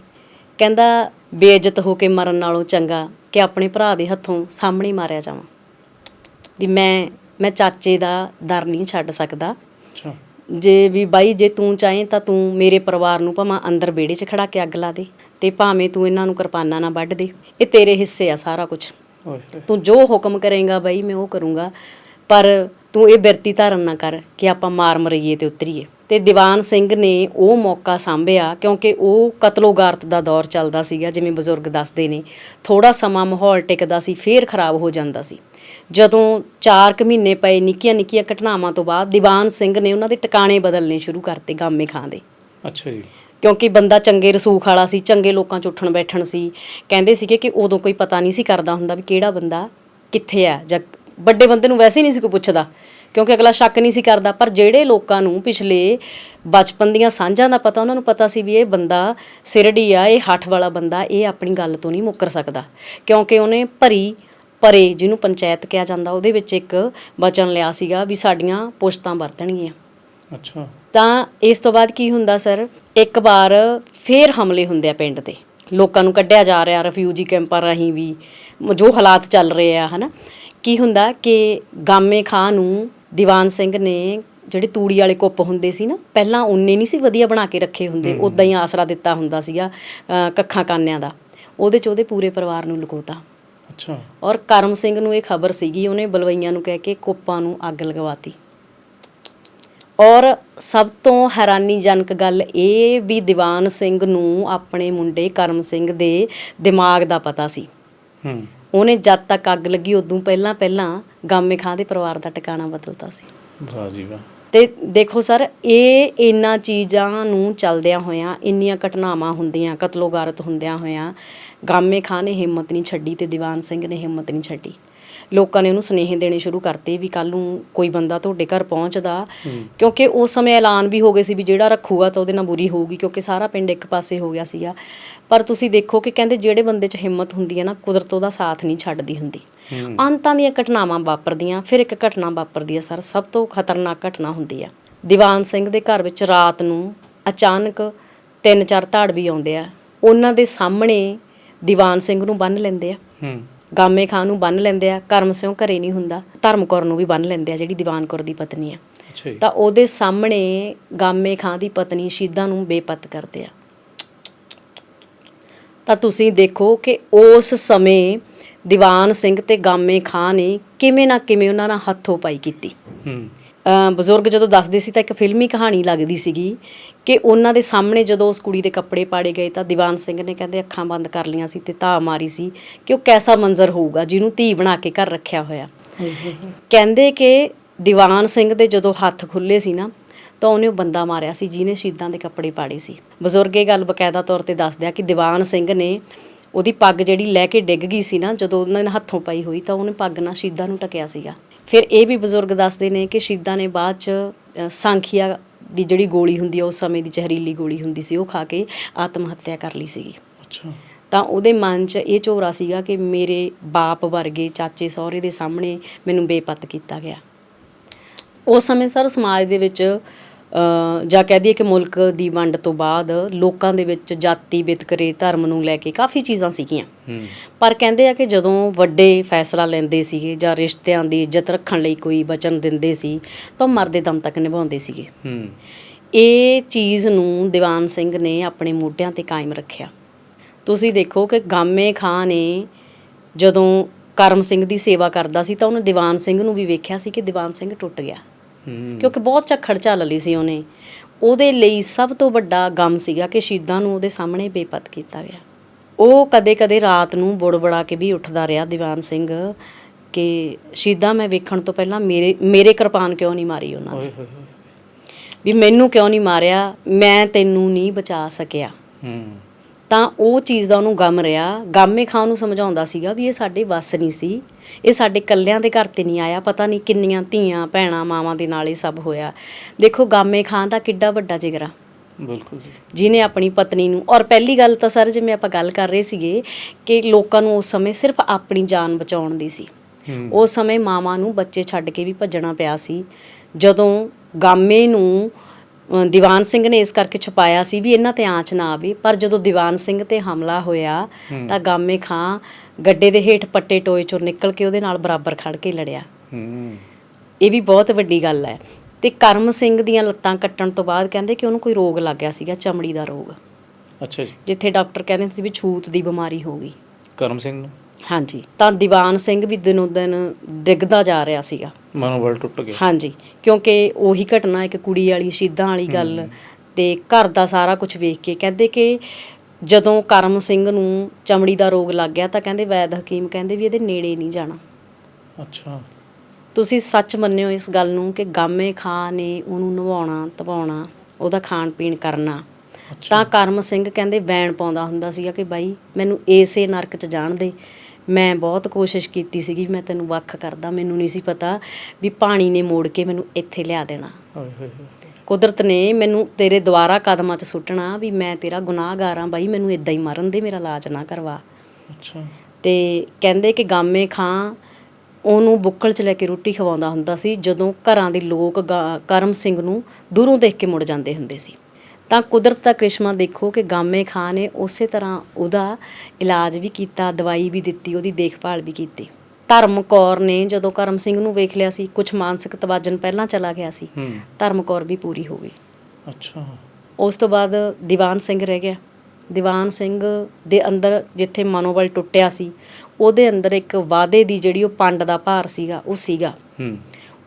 ਕਹਿੰਦਾ ਬੇਇੱਜ਼ਤ ਹੋ ਕੇ ਮਰਨ ਨਾਲੋਂ ਚੰਗਾ ਕਿ ਆਪਣੇ ਭਰਾ ਦੇ ਹੱਥੋਂ ਸਾਹਮਣੇ ਮਾਰਿਆ ਜਾਵਾਂ। ਵੀ ਮੈਂ ਮੈਂ ਚਾਚੇ ਦਾ ਦਰ ਨਹੀਂ ਛੱਡ ਸਕਦਾ। ਅੱਛਾ। ਜੇ ਵੀ ਬਾਈ ਜੇ ਤੂੰ ਚਾਹੇ ਤਾਂ ਤੂੰ ਮੇਰੇ ਪਰਿਵਾਰ ਨੂੰ ਭਾਵੇਂ ਅੰਦਰ ਵਿਹੜੇ 'ਚ ਖੜਾ ਕੇ ਅੱਗ ਲਾ ਦੇ ਤੇ ਭਾਵੇਂ ਤੂੰ ਇਹਨਾਂ ਨੂੰ ਕਿਰਪਾਨਾਂ ਨਾਲ ਵੱਢ ਦੇ। ਇਹ ਤੇਰੇ ਹਿੱਸੇ ਆ ਸਾਰਾ ਕੁਝ ਤੂੰ ਜੋ ਹੁਕਮ ਕਰੇਗਾ ਬਾਈ ਮੈਂ ਉਹ ਕਰੂੰਗਾ। ਪਰ ਤੂੰ ਇਹ ਬਿਰਤੀ ਧਾਰਨ ਨਾ ਕਰ ਕਿ ਆਪਾਂ ਮਾਰ ਮਰਈਏ ਤੇ ਉਤਰੀਏ। ਤੇ ਦੀਵਾਨ ਸਿੰਘ ਨੇ ਉਹ ਮੌਕਾ ਸਾਂਭਿਆ ਕਿਉਂਕਿ ਉਹ ਕਤਲੋਗਾਰਤ ਦਾ ਦੌਰ ਚੱਲਦਾ ਸੀਗਾ ਜਿਵੇਂ ਬਜ਼ੁਰਗ ਦੱਸਦੇ ਨੇ। ਥੋੜਾ ਸਮਾਂ ਮਾਹੌਲ ਟਿਕਦਾ ਸੀ ਫੇਰ ਖਰਾਬ ਹੋ ਜਾਂਦਾ ਸੀ। ਜਦੋਂ 4 ਕੁ ਮਹੀਨੇ ਪਏ ਨਿੱਕੀਆਂ ਨਿੱਕੀਆਂ ਘਟਨਾਵਾਂ ਤੋਂ ਬਾਅਦ ਦੀਵਾਨ ਸਿੰਘ ਨੇ ਉਹਨਾਂ ਦੇ ਟਿਕਾਣੇ ਬਦਲਨੇ ਸ਼ੁਰੂ ਕਰਤੇ ਗਾਮੇ ਖਾਂ ਦੇ। ਅੱਛਾ ਜੀ। ਕਿਉਂਕਿ ਬੰਦਾ ਚੰਗੇ ਰਸੂਖ ਵਾਲਾ ਸੀ ਚੰਗੇ ਲੋਕਾਂ 'ਚ ਉੱਠਣ ਬੈਠਣ ਸੀ। ਕਹਿੰਦੇ ਸੀਗੇ ਕਿ ਉਦੋਂ ਕੋਈ ਪਤਾ ਨਹੀਂ ਸੀ ਕਰਦਾ ਹੁੰਦਾ ਵੀ ਕਿਹੜਾ ਬੰਦਾ ਕਿੱਥੇ ਆ ਜਾਂ ਵੱਡੇ ਬੰਦੇ ਨੂੰ ਵੈਸੇ ਨਹੀਂ ਸੀ ਕੋਈ ਪੁੱਛਦਾ। ਕਿਉਂਕਿ ਅਗਲਾ ਸ਼ੱਕ ਨਹੀਂ ਸੀ ਕਰਦਾ ਪਰ ਜਿਹੜੇ ਲੋਕਾਂ ਨੂੰ ਪਿਛਲੇ ਬਚਪਨ ਦੀਆਂ ਸਾਂਝਾਂ ਦਾ ਪਤਾ ਉਹਨਾਂ ਨੂੰ ਪਤਾ ਸੀ ਵੀ ਇਹ ਬੰਦਾ ਸਿਰੜੀ ਆ ਇਹ ਹੱਠ ਵਾਲਾ ਬੰਦਾ ਇਹ ਆਪਣੀ ਗੱਲ ਤੋਂ ਨਹੀਂ ਮੁੱਕਰ ਸਕਦਾ। ਕਿਉਂਕਿ ਉਹਨੇ ਭਰੀ ਪਰੇ ਜਿਹਨੂੰ ਪੰਚਾਇਤ ਕਿਹਾ ਜਾਂਦਾ ਉਹਦੇ ਵਿੱਚ ਇੱਕ ਵਚਨ ਲਿਆ ਸੀਗਾ ਵੀ ਸਾਡੀਆਂ ਪੁਸ਼ਤਾਂ ਵਰਤਣਗੀਆਂ। ਅੱਛਾ। ਤਾਂ ਇਸ ਤੋਂ ਬਾਅਦ ਕੀ ਹੁੰਦਾ ਸਰ? ਇੱਕ ਵਾਰ ਫੇਰ ਹਮਲੇ ਹੁੰਦੇ ਆ ਪਿੰਡ ਤੇ ਲੋਕਾਂ ਨੂੰ ਕੱਢਿਆ ਜਾ ਰਿਹਾ ਰਿਫਿਊਜੀ ਕੈਂਪਾਂ ਰਾਹੀਂ ਵੀ ਜੋ ਹਾਲਾਤ ਚੱਲ ਰਹੇ ਆ ਹਨਾ। ਕੀ ਹੁੰਦਾ ਕਿ ਗਾਮੇ ਖਾਂ ਨੂੰ ਦੀਵਾਨ ਸਿੰਘ ਨੇ ਜਿਹੜੇ ਤੂੜੀ ਵਾਲੇ ਕੁੱਪ ਹੁੰਦੇ ਸੀ ਨਾ ਪਹਿਲਾਂ ਉਹਨੇ ਨਹੀਂ ਸੀ ਵਧੀਆ ਬਣਾ ਕੇ ਰੱਖੇ ਹੁੰਦੇ ਉਦਾਂ ਹੀ। ਆਸਰਾ ਦਿੱਤਾ ਹੁੰਦਾ ਸੀਗਾ ਕੱਖਾਂ ਕਾਨਿਆਂ ਦਾ। ਉਹਦੇ ਚ ਉਹਦੇ ਪੂਰੇ ਪਰਿਵਾਰ ਨੂੰ ਲੁਕੋਤਾ। ਅੱਛਾ। ਔਰ ਕਰਮ ਸਿੰਘ ਨੂੰ ਇਹ ਖਬਰ ਸੀਗੀ ਉਹਨੇ ਬਲਵਈਆਂ ਨੂੰ ਕਹਿ ਕੇ ਕੋਪਾਂ ਨੂੰ ਅੱਗ ਲਗਵਾਤੀ। ਔਰ ਸਭ ਤੋਂ ਹੈਰਾਨੀਜਨਕ ਗੱਲ ਇਹ ਵੀ ਦੀਵਾਨ ਸਿੰਘ ਨੂੰ ਆਪਣੇ ਮੁੰਡੇ ਕਰਮ ਸਿੰਘ ਦੇ ਦਿਮਾਗ ਦਾ ਪਤਾ ਸੀ। ਹੂੰ। ਉਹਨੇ ਜਦ ਤੱਕ ਅੱਗ ਲੱਗੀ ਉਦੋਂ ਪਹਿਲਾਂ ਪਹਿਲਾਂ ਗਾਮੇ ਖਾਂ ਦੇ ਪਰਿਵਾਰ ਦਾ ਟਿਕਾਣਾ ਬਦਲਤਾ ਸੀ। ਵਾਹ ਜੀ ਵਾਹ। ਤੇ ਦੇਖੋ ਸਰ ਇਹ ਇੰਨਾ ਚੀਜ਼ਾਂ ਨੂੰ ਚੱਲਦਿਆਂ ਹੋਇਆਂ ਇੰਨੀਆਂ ਘਟਨਾਵਾਂ ਹੁੰਦੀਆਂ ਕਤਲੋਗਾਰਤ ਹੁੰਦਿਆਂ ਹੋਇਆਂ ਗਾਮੇ ਖਾਂ ਨੇ ਹਿੰਮਤ ਨਹੀਂ ਛੱਡੀ ਤੇ ਦੀਵਾਨ ਸਿੰਘ ਨੇ ਹਿੰਮਤ ਨਹੀਂ ਛੱਡੀ। ਲੋਕਾਂ ਨੇ ਉਹਨੂੰ ਸੁਨੇਹੇ ਦੇਣੇ ਸ਼ੁਰੂ ਕਰਤੇ ਵੀ ਕੱਲ ਨੂੰ ਕੋਈ ਬੰਦਾ ਤੁਹਾਡੇ ਘਰ ਪਹੁੰਚਦਾ। ਕਿਉਂਕਿ ਉਸ ਸਮੇਂ ਐਲਾਨ ਵੀ ਹੋ ਗਏ ਸੀ ਵੀ ਜਿਹੜਾ ਰੱਖੂਗਾ ਤਾਂ ਉਹਦੇ ਨਾਲ ਬੁਰੀ ਹੋਊਗੀ ਕਿਉਂਕਿ ਸਾਰਾ ਪਿੰਡ ਇੱਕ ਪਾਸੇ ਹੋ ਗਿਆ ਸੀਗਾ। ਪਰ ਤੁਸੀਂ ਦੇਖੋ ਕਿ ਕਹਿੰਦੇ ਜਿਹੜੇ ਬੰਦੇ 'ਚ ਹਿੰਮਤ ਹੁੰਦੀ ਹੈ ਨਾ ਕੁਦਰਤ ਉਹਦਾ ਸਾਥ ਨਹੀਂ ਛੱਡਦੀ ਹੁੰਦੀ। ਅੰਤਾਂ ਦੀਆਂ ਘਟਨਾਵਾਂ ਵਾਪਰਦੀਆਂ ਫਿਰ ਇੱਕ ਘਟਨਾ ਵਾਪਰਦੀ ਹੈ ਸਰ ਸਭ ਤੋਂ ਖਤਰਨਾਕ ਘਟਨਾ ਹੁੰਦੀ ਆ। ਦੀਵਾਨ ਸਿੰਘ ਦੇ ਘਰ ਵਿੱਚ ਰਾਤ ਨੂੰ ਅਚਾਨਕ ਤਿੰਨ ਚਾਰ ਧਾੜਵੀ ਆਉਂਦੇ ਆ। ਉਹਨਾਂ ਦੇ ਸਾਹਮਣੇ ਦੀਵਾਨ ਸਿੰਘ ਨੂੰ ਬੰਨ ਲੈਂਦੇ ਆ। ਗਾਮੇ ਖਾਨ ਨੂੰ ਬੰਨ ਲੈਂਦੇ ਆ ਕਰਮ ਸਿਉ ਘਰੇ ਨਹੀਂ ਹੁੰਦਾ ਧਰਮਕੌਰ ਨੂੰ ਵੀ ਬੰਨ ਲੈਂਦੇ ਆ ਜਿਹੜੀ ਦੀਵਾਨ ਕੌਰ ਦੀ ਪਤਨੀ ਆ। ਤਾਂ ਉਹਦੇ ਸਾਹਮਣੇ ਗਾਮੇ ਖਾਂ ਦੀ ਪਤਨੀ ਸ਼ੀਦਾ ਨੂੰ ਬੇਪਤ ਕਰਦੇ ਆ। ਤਾਂ ਤੁਸੀਂ ਦੇਖੋ ਕਿ ਉਸ ਸਮੇਂ ਦੀਵਾਨ ਸਿੰਘ ਤੇ ਗਾਮੇ ਖਾਂ ਨੇ ਕਿਵੇਂ ਨਾ ਕਿਵੇਂ ਉਹਨਾਂ ਨਾਲ ਹੱਥੋਂ ਪਾਈ ਕੀਤੀ। ਹੂੰ। ਬਜ਼ੁਰਗ ਜਦੋਂ ਦੱਸਦੇ ਸੀ ਤਾਂ ਇੱਕ ਫਿਲਮੀ ਕਹਾਣੀ ਲੱਗਦੀ ਸੀਗੀ ਕਿ ਉਹਨਾਂ ਦੇ ਸਾਹਮਣੇ ਜਦੋਂ ਉਸ ਕੁੜੀ ਦੇ ਕੱਪੜੇ ਪਾੜੇ ਗਏ ਤਾਂ ਦੀਵਾਨ ਸਿੰਘ ਨੇ ਕਹਿੰਦੇ ਅੱਖਾਂ ਬੰਦ ਕਰ ਲੀਆਂ ਸੀ ਤੇ ਧਾ ਮਾਰੀ ਸੀ ਕਿ ਉਹ ਕੈਸਾ ਮੰਜ਼ਰ ਹੋਊਗਾ, ਜਿਹਨੂੰ ਧੀ ਬਣਾ ਕੇ ਘਰ ਰੱਖਿਆ ਹੋਇਆ। ਕਹਿੰਦੇ ਕਿ ਦੀਵਾਨ ਸਿੰਘ ਦੇ ਜਦੋਂ ਹੱਥ ਖੁੱਲੇ ਸੀ ਨਾ, ਤਾਂ ਉਹਨੇ ਉਹ ਬੰਦਾ ਮਾਰਿਆ ਸੀ ਜਿਹਨੇ ਸ਼ਹੀਦਾਂ ਦੇ ਕੱਪੜੇ ਪਾੜੇ ਸੀ। ਬਜ਼ੁਰਗ ਇਹ ਗੱਲ ਬਕਾਇਦਾ ਤੌਰ ਤੇ ਦੱਸਦੇ ਕਿ ਦੀਵਾਨ ਸਿੰਘ ਨੇ ਉਹਦੀ ਪੱਗ ਜਿਹੜੀ ਲੈ ਕੇ ਡਿੱਗ ਗਈ ਸੀ ਨਾ, ਜਦੋਂ ਉਹਨਾਂ ਨੇ ਹੱਥੋਂ ਪਾਈ ਹੋਈ ਤਾਂ ਉਹਨੇ ਪੱਗ ਨਾਲ ਸ਼ਹੀਦਾਂ ਨੂੰ ਟਕਿਆ ਸੀਗਾ। ਫਿਰ ਇਹ ਵੀ ਬਜ਼ੁਰਗ ਦੱਸਦੇ ਨੇ ਕਿ ਸ਼ਹੀਦਾਂ ਨੇ ਬਾਅਦ ਚ ਸਾਂਖੀਆ ਦੀ ਜਿਹੜੀ ਗੋਲੀ ਹੁੰਦੀ ਆ ਉਸ ਸਮੇਂ ਦੀ ਜ਼ਹਿਰੀਲੀ ਗੋਲੀ ਹੁੰਦੀ ਸੀ ਉਹ ਖਾ ਕੇ ਆਤਮ ਹੱਤਿਆ ਕਰ ਲਈ ਸੀਗੀ। ਅੱਛਾ। ਤਾਂ ਉਹਦੇ ਮਨ 'ਚ ਇਹ ਝੋਰਾ ਸੀਗਾ ਕਿ ਮੇਰੇ ਬਾਪ ਵਰਗੇ ਚਾਚੇ ਸਹੁਰੇ ਦੇ ਸਾਹਮਣੇ ਮੈਨੂੰ ਬੇਪਤ ਕੀਤਾ ਗਿਆ। ਉਸ ਸਮੇਂ ਸਰ ਸਮਾਜ ਦੇ ਵਿੱਚ ਜਾਂ ਕਹਿ ਦਈਏ ਕਿ ਮੁਲਕ ਦੀ ਵੰਡ ਤੋਂ ਬਾਅਦ ਲੋਕਾਂ ਦੇ ਵਿੱਚ ਜਾਤੀ ਵਿਤਕਰੇ ਧਰਮ ਨੂੰ ਲੈ ਕੇ ਕਾਫੀ ਚੀਜ਼ਾਂ ਸੀਗੀਆਂ। ਪਰ ਕਹਿੰਦੇ ਆ ਕਿ ਜਦੋਂ ਵੱਡੇ ਫੈਸਲਾ ਲੈਂਦੇ ਸੀਗੇ ਜਾਂ ਰਿਸ਼ਤਿਆਂ ਦੀ ਇੱਜ਼ਤ ਰੱਖਣ ਲਈ ਕੋਈ ਵਚਨ ਦਿੰਦੇ ਸੀ ਤਾਂ ਮਰਦੇ ਦਮ ਤੱਕ ਨਿਭਾਉਂਦੇ ਸੀਗੇ। ਇਹ ਚੀਜ਼ ਨੂੰ ਦੀਵਾਨ ਸਿੰਘ ਨੇ ਆਪਣੇ ਮੋਢਿਆਂ ਤੇ ਕਾਇਮ ਰੱਖਿਆ। ਤੁਸੀਂ ਦੇਖੋ ਕਿ ਗਾਮੇ ਖਾਂ ਨੇ ਜਦੋਂ ਕਰਮ ਸਿੰਘ ਦੀ ਸੇਵਾ ਕਰਦਾ ਸੀ ਤਾਂ ਉਹਨੇ ਦੀਵਾਨ ਸਿੰਘ ਨੂੰ ਵੀ ਵੇਖਿਆ ਸੀ ਕਿ ਦੀਵਾਨ ਸਿੰਘ ਟੁੱਟ ਗਿਆ। ਕਿਉਂਕਿ ਬਹੁਤ ਝੱਖੜ ਝੱਲ ਲਈ ਸੀ ਉਹਨੇ। ਉਹਦੇ ਲਈ ਸਭ ਤੋਂ ਵੱਡਾ ਗਮ ਸੀਗਾ ਕਿ ਸ਼ਹੀਦਾਂ ਨੂੰ ਉਹਦੇ ਸਾਹਮਣੇ ਬੇਪਤ ਕੀਤਾ ਗਿਆ। ਉਹ ਕਦੇ-ਕਦੇ ਰਾਤ ਨੂੰ ਬੁੜਬੜਾ ਕੇ ਵੀ ਉੱਠਦਾ ਰਿਹਾ ਦੀਵਾਨ ਸਿੰਘ ਕਿ ਸ਼ਹੀਦਾਂ ਮੈਂ ਵੇਖਣ ਤੋਂ ਪਹਿਲਾਂ ਮੇਰੇ ਮੇਰੇ ਕਿਰਪਾਨ ਕਿਉਂ ਨਹੀਂ ਮਾਰੀ ਉਹਨਾਂ ਨੇ? ਵੀ ਮੈਨੂੰ ਕਿਉਂ ਨਹੀਂ ਮਾਰਿਆ? ਮੈਂ ਤੈਨੂੰ ਨਹੀਂ ਬਚਾ ਸਕਿਆ। ਹੂੰ। ਤਾਂ ਉਹ ਚੀਜ਼ ਦਾ ਉਹਨੂੰ ਗਮ ਰਿਹਾ। ਗਾਮੇ ਖਾਨ ਨੂੰ ਸਮਝਾਉਂਦਾ ਸੀਗਾ ਵੀ ਇਹ ਸਾਡੇ ਵੱਸ ਨਹੀਂ ਸੀ। ਇਹ ਸਾਡੇ ਕੱਲਿਆਂ ਦੇ ਘਰ ਤੇ ਨਹੀਂ ਆਇਆ। ਪਤਾ ਨਹੀਂ ਕਿੰਨੀਆਂ ਧੀਆਂ ਭੈਣਾਂ ਮਾਵਾਂ ਦੇ ਨਾਲ ਇਹ ਸਭ ਹੋਇਆ। ਦੇਖੋ ਗਾਮੇ ਖਾਨ ਦਾ ਕਿੱਡਾ ਵੱਡਾ ਜਿਗਰਾ। ਬਿਲਕੁਲ ਜੀ। ਜਿਨੇ ਆਪਣੀ ਪਤਨੀ ਨੂੰ ਔਰ ਪਹਿਲੀ ਗੱਲ ਤਾਂ ਸਰ ਜਿਵੇਂ ਆਪਾਂ ਗੱਲ ਕਰ ਰਹੇ ਸੀਗੇ ਕਿ ਲੋਕਾਂ ਨੂੰ ਉਸ ਸਮੇਂ ਸਿਰਫ ਆਪਣੀ ਜਾਨ ਬਚਾਉਣ ਦੀ ਸੀ। ਉਸ ਸਮੇਂ ਮਾਵਾਂ ਨੂੰ ਬੱਚੇ ਛੱਡ ਕੇ ਵੀ ਭੱਜਣਾ ਪਿਆ ਸੀ। ਜਦੋਂ ਗਾਮੇ ਨੂੰ ਦੀਵਾਨ ਸਿੰਘ ਨੇ ਇਸ ਕਰਕੇ ਛੁਪਾਇਆ ਸੀ ਵੀ ਇਹਨਾਂ ਤੇ ਆਂਚ ਨਾ ਆਵੇ। ਪਰ ਜਦੋਂ ਦੀਵਾਨ ਸਿੰਘ ਤੇ ਹਮਲਾ ਹੋਇਆ ਤਾਂ ਗਾਮੇ ਖਾਂ ਗੱਡੇ ਦੇ ਹੇਠ ਪੱਟੇ ਟੋਏ ਚੋਂ ਨਿਕਲ ਕੇ ਉਹਦੇ ਨਾਲ ਬਰਾਬਰ ਖੜ ਕੇ ਲੜਿਆ। ਇਹ ਵੀ ਬਹੁਤ ਵੱਡੀ ਗੱਲ ਹੈ। ਤੇ ਕਰਮ ਸਿੰਘ ਦੀਆਂ ਲੱਤਾਂ ਕੱਟਣ ਤੋਂ ਬਾਅਦ ਕਹਿੰਦੇ ਕਿ ਉਹਨੂੰ ਕੋਈ ਰੋਗ ਲੱਗ ਗਿਆ ਸੀਗਾ ਚਮੜੀ ਦਾ ਰੋਗ। ਅੱਛਾ ਜੀ। ਜਿੱਥੇ ਡਾਕਟਰ ਕਹਿੰਦੇ ਸੀ ਵੀ ਛੂਤ ਦੀ ਬਿਮਾਰੀ ਹੋ ਗਈ। ਕਰਮ ਸਿੰਘ ਨੂੰ? ਹਾਂਜੀ। ਤਾਂ ਦੀਵਾਨ ਸਿੰਘ ਵੀ ਦਿਨੋਂ ਦਿਨ ਡਿੱਗਦਾ ਜਾ ਰਿਹਾ ਸੀਗਾ। ਮਨੋਬਲ ਟੁੱਟ ਗਿਆ। ਹਾਂਜੀ ਕਿਉਂਕਿ ਉਹੀ ਘਟਨਾ ਇੱਕ ਕੁੜੀ ਵਾਲੀ ਸ਼ਹੀਦਾਂ ਵਾਲੀ ਗੱਲ ਤੇ ਘਰ ਦਾ ਸਾਰਾ ਕੁਝ ਵੇਖ ਕੇ ਕਹਿੰਦੇ ਕਿ ਜਦੋਂ ਕਰਮ ਸਿੰਘ ਨੂੰ ਚਮੜੀ ਦਾ ਰੋਗ ਲੱਗ ਗਿਆ ਤਾਂ ਕਹਿੰਦੇ ਵੈਦ ਹਕੀਮ ਕਹਿੰਦੇ ਵੀ ਇਹਦੇ ਨੇੜੇ ਨਹੀਂ ਜਾਣਾ। ਅੱਛਾ। ਤੁਸੀਂ ਸੱਚ ਮੰਨਿਓ ਇਸ ਗੱਲ ਨੂੰ ਕਿ ਗਾਮੇ ਖਾਂ ਨੇ ਉਹਨੂੰ ਨਵਾਉਣਾ ਧਵਾਉਣਾ ਉਹਦਾ ਖਾਣ ਪੀਣ ਕਰਨਾ। ਤਾਂ ਕਰਮ ਸਿੰਘ ਕਹਿੰਦੇ ਵੈਣ ਪਾਉਂਦਾ ਹੁੰਦਾ ਸੀਗਾ ਕਿ ਬਾਈ ਮੈਨੂੰ ਏਸੇ ਨਰਕ 'ਚ ਜਾਣ ਦੇ। ਮੈਂ ਬਹੁਤ ਕੋਸ਼ਿਸ਼ ਕੀਤੀ ਸੀਗੀ ਮੈਂ ਤੈਨੂੰ ਵੱਖ ਕਰਦਾ ਮੈਨੂੰ ਨਹੀਂ ਸੀ ਪਤਾ ਵੀ ਪਾਣੀ ਨੇ ਮੋੜ ਕੇ ਮੈਨੂੰ ਇੱਥੇ ਲਿਆ ਦੇਣਾ। ਓਏ ਹੋਏ ਹੋਏ। ਕੁਦਰਤ ਨੇ ਮੈਨੂੰ ਤੇਰੇ ਦੁਆਰਾ ਕਦਮਾਂ 'ਚ ਸੁੱਟਣਾ ਵੀ ਮੈਂ ਤੇਰਾ ਗੁਨਾਹਗਾਰ ਹਾਂ ਬਾਈ ਮੈਨੂੰ ਇਦਾਂ ਹੀ ਮਰਨ ਦੇ ਮੇਰਾ ਇਲਾਜ ਨਾ ਕਰਵਾ। ਅੱਛਾ। ਤੇ ਕਹਿੰਦੇ ਕਿ ਗਾਮੇ ਖਾਂ ਉਹਨੂੰ ਬੁੱਕਲ 'ਚ ਲੈ ਕੇ ਰੋਟੀ ਖਵਾਉਂਦਾ ਹੁੰਦਾ ਸੀ ਜਦੋਂ ਘਰਾਂ ਦੇ ਲੋਕ ਗਾ- ਕਰਮ ਸਿੰਘ ਨੂੰ ਦੂਰੋਂ ਦੇਖ ਕੇ ਮੁੜ ਜਾਂਦੇ ਹੁੰਦੇ ਸੀ। ਤਾਂ ਕੁਦਰਤ ਦਾ ਕ੍ਰਿਸ਼ਮਾ ਦੇਖੋ ਕਿ ਗਾਮੇ ਖਾਂ ਨੇ ਉਸੇ ਤਰ੍ਹਾਂ ਉਹਦਾ ਇਲਾਜ ਵੀ ਕੀਤਾ ਦਵਾਈ ਵੀ ਦਿੱਤੀ ਉਹਦੀ ਦੇਖਭਾਲ ਵੀ ਕੀਤੀ। ਧਰਮ ਕੌਰ ਨੇ ਜਦੋਂ ਕਰਮ ਸਿੰਘ ਨੂੰ ਵੇਖ ਲਿਆ ਸੀ ਕੁਝ ਮਾਨਸਿਕ ਤਵਾਜਨ ਪਹਿਲਾਂ ਚਲਾ ਗਿਆ ਸੀ ਧਰਮ ਕੌਰ ਵੀ ਪੂਰੀ ਹੋ ਗਈ। ਅੱਛਾ। ਉਸ ਤੋਂ ਬਾਅਦ ਦੀਵਾਨ ਸਿੰਘ ਰਹਿ ਗਿਆ। ਦੀਵਾਨ ਸਿੰਘ ਦੇ ਅੰਦਰ ਜਿੱਥੇ ਮਨੋਬਲ ਟੁੱਟਿਆ ਸੀ ਉਹਦੇ ਅੰਦਰ ਇੱਕ ਵਾਅਦੇ ਦੀ ਜਿਹੜੀ ਉਹ ਪੰਡ ਦਾ ਭਾਰ ਸੀਗਾ ਉਹ ਸੀਗਾ। ਹੂੰ।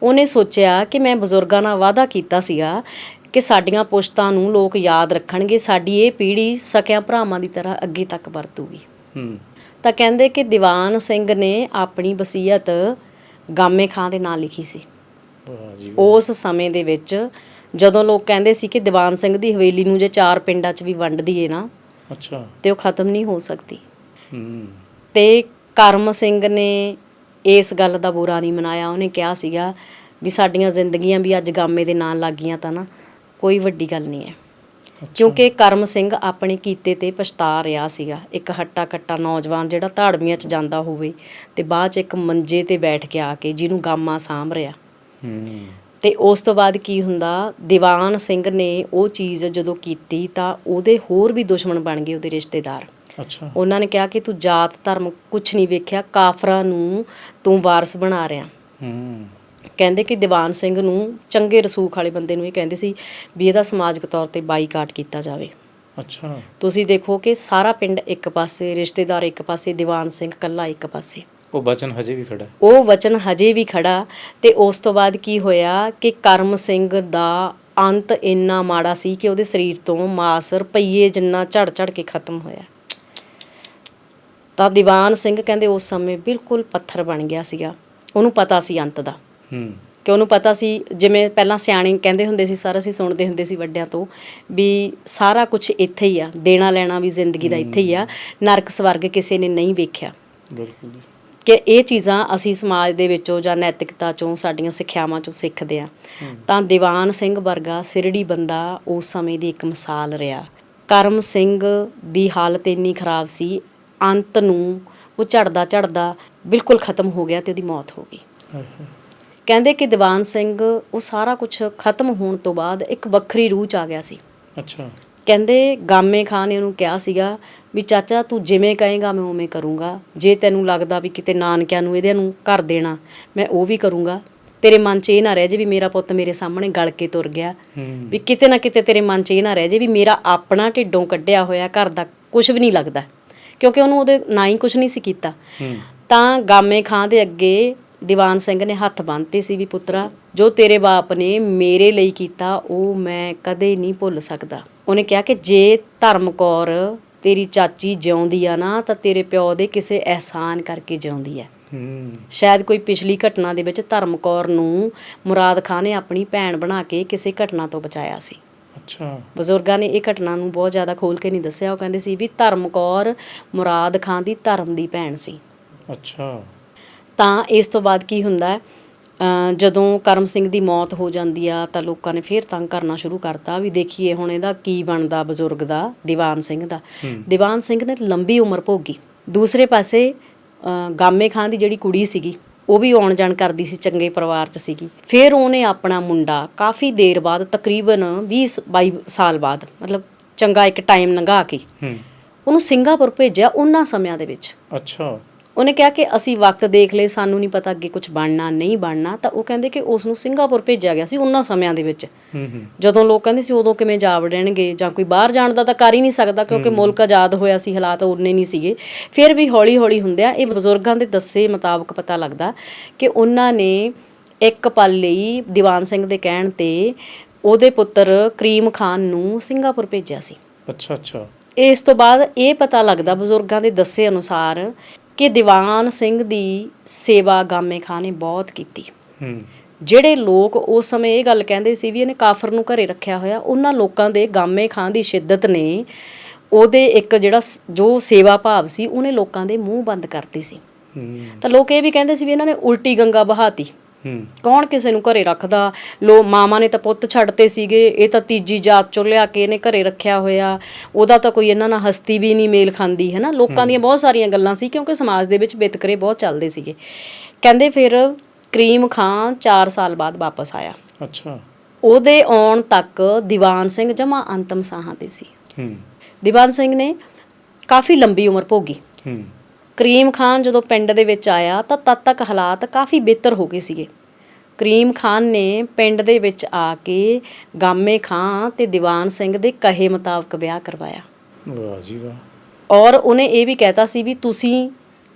ਉਹਨੇ ਸੋਚਿਆ ਕਿ ਮੈਂ ਬਜ਼ੁਰਗਾਂ ਨਾਲ ਵਾਅਦਾ ਕੀਤਾ ਸੀਗਾ ਕਿ ਸਾਡੀਆਂ ਪੁਸ਼ਤਾਂ ਨੂੰ ਲੋਕ ਯਾਦ ਰੱਖਣਗੇ ਸਾਡੀ ਇਹ ਪੀੜ੍ਹੀ ਸਕਿਆਂ ਭਰਾਵਾਂ ਦੀ ਤਰ੍ਹਾਂ ਅੱਗੇ ਤੱਕ ਵਰਤੂਗੀ। ਹੂੰ। ਤਾਂ ਕਹਿੰਦੇ ਕਿ ਦੀਵਾਨ ਸਿੰਘ ਨੇ ਆਪਣੀ ਵਸੀਅਤ ਗਾਮੇ ਖਾਂ ਦੇ ਨਾਂ ਲਿਖੀ ਸੀ। ਉਸ ਸਮੇਂ ਦੇ ਵਿੱਚ ਜਦੋਂ ਲੋਕ ਕਹਿੰਦੇ ਸੀ ਕਿ ਦੀਵਾਨ ਸਿੰਘ ਦੀ ਹਵੇਲੀ ਨੂੰ ਜੇ ਚਾਰ ਪਿੰਡਾਂ 'ਚ ਵੀ ਵੰਡ ਦਈਏ ਨਾ ਅੱਛਾ। ਤੇ ਉਹ ਖਤਮ ਨਹੀਂ ਹੋ ਸਕਦੀ। ਹੂੰ। ਤੇ ਕਰਮ ਸਿੰਘ ਨੇ ਇਸ ਗੱਲ ਦਾ ਬੁਰਾ ਨਹੀਂ ਮਨਾਇਆ। ਉਹਨੇ ਕਿਹਾ ਸੀਗਾ ਵੀ ਸਾਡੀਆਂ ਜ਼ਿੰਦਗੀਆਂ ਵੀ ਅੱਜ ਗਾਮੇ ਦੇ ਨਾਂ ਲੱਗੀਆਂ ਤਾਂ ਨਾ। ਕੋਈ ਵੱਡੀ ਗੱਲ ਨਹੀਂ ਹੈ। ਕਿਉਂਕਿ ਕਰਮ ਸਿੰਘ ਆਪਣੇ ਕੀਤੇ ਤੇ ਪਛਤਾ ਰਿਹਾ ਸੀਗਾ। ਇੱਕ ਹੱਟਾ ਕੱਟਾ ਨੌਜਵਾਨ ਜਿਹੜਾ ਧਾੜਵੀਆਂ 'ਚ ਜਾਂਦਾ ਹੋਵੇ ਤੇ ਬਾਅਦ 'ਚ ਇੱਕ ਮੰਜੇ ਤੇ ਬੈਠ ਕੇ ਆ ਕੇ ਜਿਹਨੂੰ ਗਾਮਾ ਸਾਂਭ ਰਿਹਾ। ਹੂੰ। ਤੇ ਉਸ ਤੋਂ ਬਾਅਦ ਕੀ ਹੁੰਦਾ ਦੀਵਾਨ ਸਿੰਘ ਨੇ ਉਹ ਚੀਜ਼ ਜਦੋਂ ਕੀਤੀ ਤਾਂ ਉਹਦੇ ਹੋਰ ਵੀ ਦੁਸ਼ਮਣ ਬਣ ਗਏ ਉਹਦੇ ਰਿਸ਼ਤੇਦਾਰ। ਅੱਛਾ। ਉਹਨਾਂ ਨੇ ਕਿਹਾ ਕਿ ਤੂੰ ਜਾਤ ਧਰਮ ਕੁਝ ਨਹੀਂ ਵੇਖਿਆ ਕਾਫਰਾਂ ਨੂੰ ਤੂੰ ਵਾਰਸ ਬਣਾ ਰਿਹਾ। ਹੂੰ। ਕਹਿੰਦੇ ਕਿ ਦੀਵਾਨ ਸਿੰਘ ਨੂੰ ਚੰਗੇ ਰਸੂਖ ਵਾਲੇ ਬੰਦੇ ਨੂੰ ਇਹ ਕਹਿੰਦੇ ਸੀ ਵੀ ਇਹਦਾ ਸਮਾਜਿਕ ਤੌਰ ਤੇ ਬਾਈਕਾਟ ਕੀਤਾ ਜਾਵੇ। ਅੱਛਾ। ਤੁਸੀਂ ਦੇਖੋ ਕਿ ਸਾਰਾ ਪਿੰਡ ਇੱਕ ਪਾਸੇ ਰਿਸ਼ਤੇਦਾਰ ਇੱਕ ਪਾਸੇ ਦੀਵਾਨ ਸਿੰਘ ਕੱਲਾ ਇੱਕ ਪਾਸੇ। ਉਹ ਬਚਨ ਹਜੇ ਵੀ ਖੜਾ। ਉਹ ਵਚਨ ਹਜੇ ਵੀ ਖੜਾ ਤੇ ਉਸ ਤੋਂ ਬਾਅਦ ਕੀ ਹੋਇਆ ਕਿ ਕਰਮ ਸਿੰਘ ਦਾ ਅੰਤ ਇੰਨਾ ਮਾੜਾ ਸੀ ਕਿ ਉਹਦੇ ਸਰੀਰ ਤੋਂ ਮਾਸ ਰੁਪਈਏ ਜਿੰਨਾ ਝੜ ਝੜ ਕੇ ਖਤਮ ਹੋਇਆ। ਤਾਂ ਦੀਵਾਨ ਸਿੰਘ ਕਹਿੰਦੇ ਉਸ ਸਮੇਂ ਬਿਲਕੁਲ ਪੱਥਰ ਬਣ ਗਿਆ ਸੀਗਾ। ਉਹਨੂੰ ਪਤਾ ਸੀ ਅੰਤ ਦਾ। ਹੂੰ ਕਿ ਉਹਨੂੰ ਪਤਾ ਸੀ ਜਿਵੇਂ ਪਹਿਲਾਂ ਸਿਆਣੇ ਕਹਿੰਦੇ ਹੁੰਦੇ ਸੀ ਸਾਰਾ ਅਸੀਂ ਸੁਣਦੇ ਹੁੰਦੇ ਸੀ ਵੱਡਿਆਂ ਤੋਂ ਵੀ ਸਾਰਾ ਕੁਝ ਇੱਥੇ ਹੀ ਆ ਦੇਣਾ ਲੈਣਾ ਵੀ ਜ਼ਿੰਦਗੀ ਦਾ ਇੱਥੇ ਹੀ ਆ ਨਰਕ ਸਵਰਗ ਕਿਸੇ ਨੇ ਨਹੀਂ ਵੇਖਿਆ। ਬਿਲਕੁਲ ਕਿ ਇਹ ਚੀਜ਼ਾਂ ਅਸੀਂ ਸਮਾਜ ਦੇ ਵਿੱਚੋਂ ਜਾਂ ਨੈਤਿਕਤਾ ਚੋਂ ਸਾਡੀਆਂ ਸਿੱਖਿਆਵਾਂ ਚੋਂ ਸਿੱਖਦੇ ਆ। ਤਾਂ ਦੀਵਾਨ ਸਿੰਘ ਵਰਗਾ ਸਿਰੜੀ ਬੰਦਾ ਉਸ ਸਮੇਂ ਦੀ ਇੱਕ ਮਿਸਾਲ ਰਿਹਾ। ਕਰਮ ਸਿੰਘ ਦੀ ਹਾਲਤ ਇੰਨੀ ਖਰਾਬ ਸੀ ਅੰਤ ਨੂੰ ਉਹ ਝੜਦਾ ਝੜਦਾ ਬਿਲਕੁਲ ਖਤਮ ਹੋ ਗਿਆ ਤੇ ਉਹਦੀ ਮੌਤ ਹੋ ਗਈ। ਕਹਿੰਦੇ ਕਿ ਦੀਵਾਨ ਸਿੰਘ ਉਹ ਸਾਰਾ ਕੁਝ ਖਤਮ ਹੋਣ ਤੋਂ ਬਾਅਦ ਇੱਕ ਵੱਖਰੀ ਰੂਹ ਚ ਆ ਗਿਆ ਸੀ। ਅੱਛਾ। ਕਹਿੰਦੇ ਗਾਮੇ ਖਾਨ ਨੇ ਉਹਨੂੰ ਕਿਹਾ ਸੀਗਾ ਵੀ ਚਾਚਾ ਤੂੰ ਜਿਵੇਂ ਕਹੇਗਾ ਮੈਂ ਉਵੇਂ ਕਰੂੰਗਾ। ਜੇ ਤੈਨੂੰ ਲੱਗਦਾ ਵੀ ਕਿਤੇ ਨਾਨਕਿਆਂ ਨੂੰ ਇਹਦੇ ਨੂੰ ਕਰ ਦੇਣਾ ਮੈਂ ਉਹ ਵੀ ਕਰੂੰਗਾ। ਤੇਰੇ ਮਨ 'ਚ ਇਹ ਨਾ ਰਹਿ ਜੇ ਵੀ ਮੇਰਾ ਪੁੱਤ ਮੇਰੇ ਸਾਹਮਣੇ ਗਲ ਕੇ ਤੁਰ ਗਿਆ। ਵੀ ਕਿਤੇ ਨਾ ਕਿਤੇ ਤੇਰੇ ਮਨ 'ਚ ਇਹ ਨਾ ਰਹਿ ਜੇ ਵੀ ਮੇਰਾ ਆਪਣਾ ਢਿੱਡੋਂ ਕੱਢਿਆ ਹੋਇਆ ਘਰ ਦਾ ਕੁਝ ਵੀ ਨਹੀਂ ਲੱਗਦਾ। ਕਿਉਂਕਿ ਉਹਨੂੰ ਉਹਦੇ ਨਾ ਹੀ ਕੁਝ ਨਹੀਂ ਸੀ ਕੀਤਾ। ਤਾਂ ਗਾਮੇ ਖਾਂ ਦੇ ਅੱਗੇ ਦੀਵਾਨ ਸਿੰਘ ਨੇ ਹੱਥ ਬੰਨ੍ਹਤੇ ਸੀ ਵੀ ਪੁੱਤਰਾ ਜੋ ਤੇਰੇ ਬਾਪ ਨੇ ਮੇਰੇ ਲਈ ਕੀਤਾ ਉਹ ਮੈਂ ਕਦੇ ਨਹੀਂ ਭੁੱਲ ਸਕਦਾ। ਉਹਨੇ ਕਿਹਾ ਕਿ ਜੇ ਧਰਮ ਕੌਰ ਤੇਰੀ ਚਾਚੀ ਜਿਉਂਦੀ ਆ ਨਾ ਤਾਂ ਤੇਰੇ ਪਿਓ ਦੇ ਕਿਸੇ ਅਹਿਸਾਨ ਕਰਕੇ ਜਿਉਂਦੀ ਹੈ ਹੂੰ। ਸ਼ਾਇਦ ਕੋਈ ਪਿਛਲੀ ਘਟਨਾ ਦੇ ਵਿੱਚ ਧਰਮ ਕੌਰ ਨੂੰ ਮੁਰਾਦ ਖਾਨ ਨੇ ਆਪਣੀ ਭੈਣ ਬਣਾ ਕੇ ਕਿਸੇ ਘਟਨਾ ਤੋਂ ਬਚਾਇਆ ਸੀ। ਅੱਛਾ। ਬਜ਼ੁਰਗਾਂ ਨੇ ਇਹ ਘਟਨਾ ਨੂੰ ਬਹੁਤ ਜ਼ਿਆਦਾ ਖੋਲ ਕੇ ਨਹੀਂ ਦੱਸਿਆ। ਉਹ ਕਹਿੰਦੇ ਸੀ ਵੀ ਧਰਮ ਕੌਰ ਮੁਰਾਦ ਖਾਨ ਦੀ ਧਰਮ ਦੀ ਭੈਣ ਸੀ। ਅੱਛਾ। ਤਾਂ ਇਸ ਤੋਂ ਬਾਅਦ ਕੀ ਹੁੰਦਾ ਹੈ? ਜਦੋਂ ਕਰਮ ਸਿੰਘ ਦੀ ਮੌਤ ਹੋ ਜਾਂਦੀ ਆ ਤਾਂ ਲੋਕਾਂ ਨੇ ਫੇਰ ਤੰਗ ਕਰਨਾ ਸ਼ੁਰੂ ਕਰਤਾ ਵੀ ਦੇਖੀਏ ਹੁਣ ਇਹਦਾ ਕੀ ਬਣਦਾ ਬਜ਼ੁਰਗ ਦਾ ਦੀਵਾਨ ਸਿੰਘ ਦਾ। ਦੀਵਾਨ ਸਿੰਘ ਨੇ ਲੰਬੀ ਉਮਰ ਭੋਗੀ। ਦੂਸਰੇ ਪਾਸੇ ਗਾਮੇ ਖਾਨ ਦੀ ਜਿਹੜੀ ਕੁੜੀ ਸੀਗੀ ਉਹ ਵੀ ਆਉਣ ਜਾਣ ਕਰਦੀ ਸੀ ਚੰਗੇ ਪਰਿਵਾਰ 'ਚ ਸੀਗੀ। ਫਿਰ ਉਹਨੇ ਆਪਣਾ ਮੁੰਡਾ ਕਾਫੀ ਦੇਰ ਬਾਅਦ ਤਕਰੀਬਨ 20 22 ਸਾਲ ਬਾਅਦ ਮਤਲਬ ਚੰਗਾ ਇੱਕ ਟਾਈਮ ਲੰਘਾ ਕੇ ਉਹਨੂੰ ਸਿੰਗਾਪੁਰ ਭੇਜਿਆ ਉਹਨਾਂ ਸਮਿਆਂ ਦੇ ਵਿੱਚ। ਅੱਛਾ। ਉਹਨੇ ਕਿਹਾ ਕਿ ਅਸੀਂ ਵਕਤ ਦੇਖ ਲਏ ਸਾਨੂੰ ਨਹੀਂ ਪਤਾ ਅੱਗੇ ਕੁਝ ਬਣਨਾ ਨਹੀਂ ਬਣਨਾ ਤਾਂ ਉਹ ਕਹਿੰਦੇ ਕਿ ਉਸ ਨੂੰ ਸਿੰਗਾਪੁਰ ਭੇਜਿਆ ਗਿਆ ਸੀ ਉਹਨਾਂ ਸਮਿਆਂ ਦੇ ਵਿੱਚ। ਜਦੋਂ ਲੋਕ ਕਹਿੰਦੇ ਸੀ ਉਦੋਂ ਕਿਵੇਂ ਜਾ ਵੜਨਗੇ ਜਾਂ ਕੋਈ ਬਾਹਰ ਜਾਣ ਦਾ ਤਾਂ ਕਰ ਹੀ ਨਹੀਂ ਸਕਦਾ ਕਿਉਂਕਿ ਮੁਲਕ ਆਜ਼ਾਦ ਹੋਇਆ ਸੀ ਹਾਲਾਤ ਉਨੇ ਨਹੀਂ ਸੀਗੇ। ਫਿਰ ਵੀ ਹੌਲੀ ਹੌਲੀ ਹੁੰਦਿਆਂ ਇਹ ਬਜ਼ੁਰਗਾਂ ਦੇ ਦੱਸੇ ਮੁਤਾਬਕ ਪਤਾ ਲੱਗਦਾ ਕਿ ਉਹਨਾਂ ਨੇ ਇੱਕ ਪਲ ਲਈ ਦੀਵਾਨ ਸਿੰਘ ਦੇ ਕਹਿਣ ਤੇ ਉਹਦੇ ਪੁੱਤਰ ਕਰੀਮ ਖਾਨ ਨੂੰ ਸਿੰਗਾਪੁਰ ਭੇਜਿਆ ਸੀ। ਅੱਛਾ ਅੱਛਾ। ਇਸ ਤੋਂ ਬਾਅਦ ਇਹ ਪਤਾ ਲੱਗਦਾ ਬਜ਼ੁਰਗਾਂ ਦੇ ਦੱਸੇ ਅਨੁਸਾਰ ਕਿ ਦੀਵਾਨ ਸਿੰਘ ਦੀ ਸੇਵਾ ਗਾਮੇ ਖਾਨ ਨੇ ਬਹੁਤ ਕੀਤੀ। ਹੂੰ। ਜਿਹੜੇ ਲੋਕ ਉਸ ਸਮੇਂ ਇਹ ਗੱਲ ਕਹਿੰਦੇ ਸੀ ਵੀ ਇਹਨੇ ਕਾਫਰ ਨੂੰ ਘਰੇ ਰੱਖਿਆ ਹੋਇਆ ਉਹਨਾਂ ਲੋਕਾਂ ਦੇ ਗਾਮੇ ਖਾਨ ਦੀ ਸ਼ਿੱਦਤ ਨੇ ਉਹਦੇ ਇੱਕ ਜਿਹੜਾ ਸ- ਜੋ ਸੇਵਾ ਭਾਵ ਸੀ ਉਹਨੇ ਲੋਕਾਂ ਦੇ ਮੂੰਹ ਬੰਦ ਕਰਤੇ ਸੀ। ਤਾਂ ਲੋਕ ਇਹ ਵੀ ਕਹਿੰਦੇ ਸੀ ਵੀ ਇਹਨਾਂ ਨੇ ਉਲਟੀ ਗੰਗਾ ਬਹਾਤੀ। ਕੌਣ ਕਿਸੇ ਨੂੰ ਘਰੇ ਰੱਖਦਾ? ਲੋ ਮਾਮਾ ਨੇ ਤਾਂ ਪੁੱਤ ਛੱਡਤੇ ਸੀਗੇ ਇਹ ਤਾਂ ਤੀਜੀ ਜਾਤ ਚੋਂ ਲਿਆ ਕੇ ਇਹਨੇ ਘਰੇ ਰੱਖਿਆ ਹੋਇਆ। ਉਹਦਾ ਤਾਂ ਕੋਈ ਇਹਨਾਂ ਨਾਲ ਹਸਤੀ ਵੀ ਨਹੀਂ ਮੇਲ ਖਾਂਦੀ ਹੈ ਨਾ? ਲੋਕਾਂ ਦੀਆਂ ਬਹੁਤ ਸਾਰੀਆਂ ਗੱਲਾਂ ਸੀ ਕਿਉਂਕਿ ਸਮਾਜ ਦੇ ਵਿੱਚ ਵਿਤਕਰੇ ਬਹੁਤ ਚੱਲਦੇ ਸੀਗੇ। ਕਹਿੰਦੇ ਫਿਰ ਕਰੀਮ ਖਾਨ 4 ਸਾਲ ਬਾਅਦ ਵਾਪਸ ਆਇਆ। ਅੱਛਾ। ਉਹਦੇ ਆਉਣ ਤੱਕ ਦੀਵਾਨ ਸਿੰਘ ਜਮਾ ਅੰਤਮ ਸਾਹਾਂ ਤੇ ਸੀ। ਹੂੰ। ਦੀਵਾਨ ਸਿੰਘ ਨੇ ਕਾਫੀ ਲੰਬੀ ਉਮਰ ਭੋਗੀ। ਹੂੰ। ਕਰੀਮ ਖਾਨ ਜਦੋਂ ਪਿੰਡ ਦੇ ਵਿੱਚ ਆਇਆ ਤਾਂ ਤਦ ਤੱਕ ਹਾਲਾਤ ਕਾਫੀ ਬਿਹਤਰ ਹੋ ਗਏ ਸੀਗੇ। ਕਰੀਮ ਖਾਨ ਨੇ ਪਿੰਡ ਦੇ ਵਿੱਚ ਆ ਕੇ ਗਾਮੇ ਖਾਂ ਤੇ ਦੀਵਾਨ ਸਿੰਘ ਦੇ ਕਹੇ ਮੁਤਾਬਕ ਵਿਆਹ ਕਰਵਾਇਆ। ਵਾਹ ਜੀ ਵਾਹ। ਔਰ ਉਹਨੇ ਇਹ ਵੀ ਕਹਿਤਾ ਸੀ ਵੀ ਤੁਸੀਂ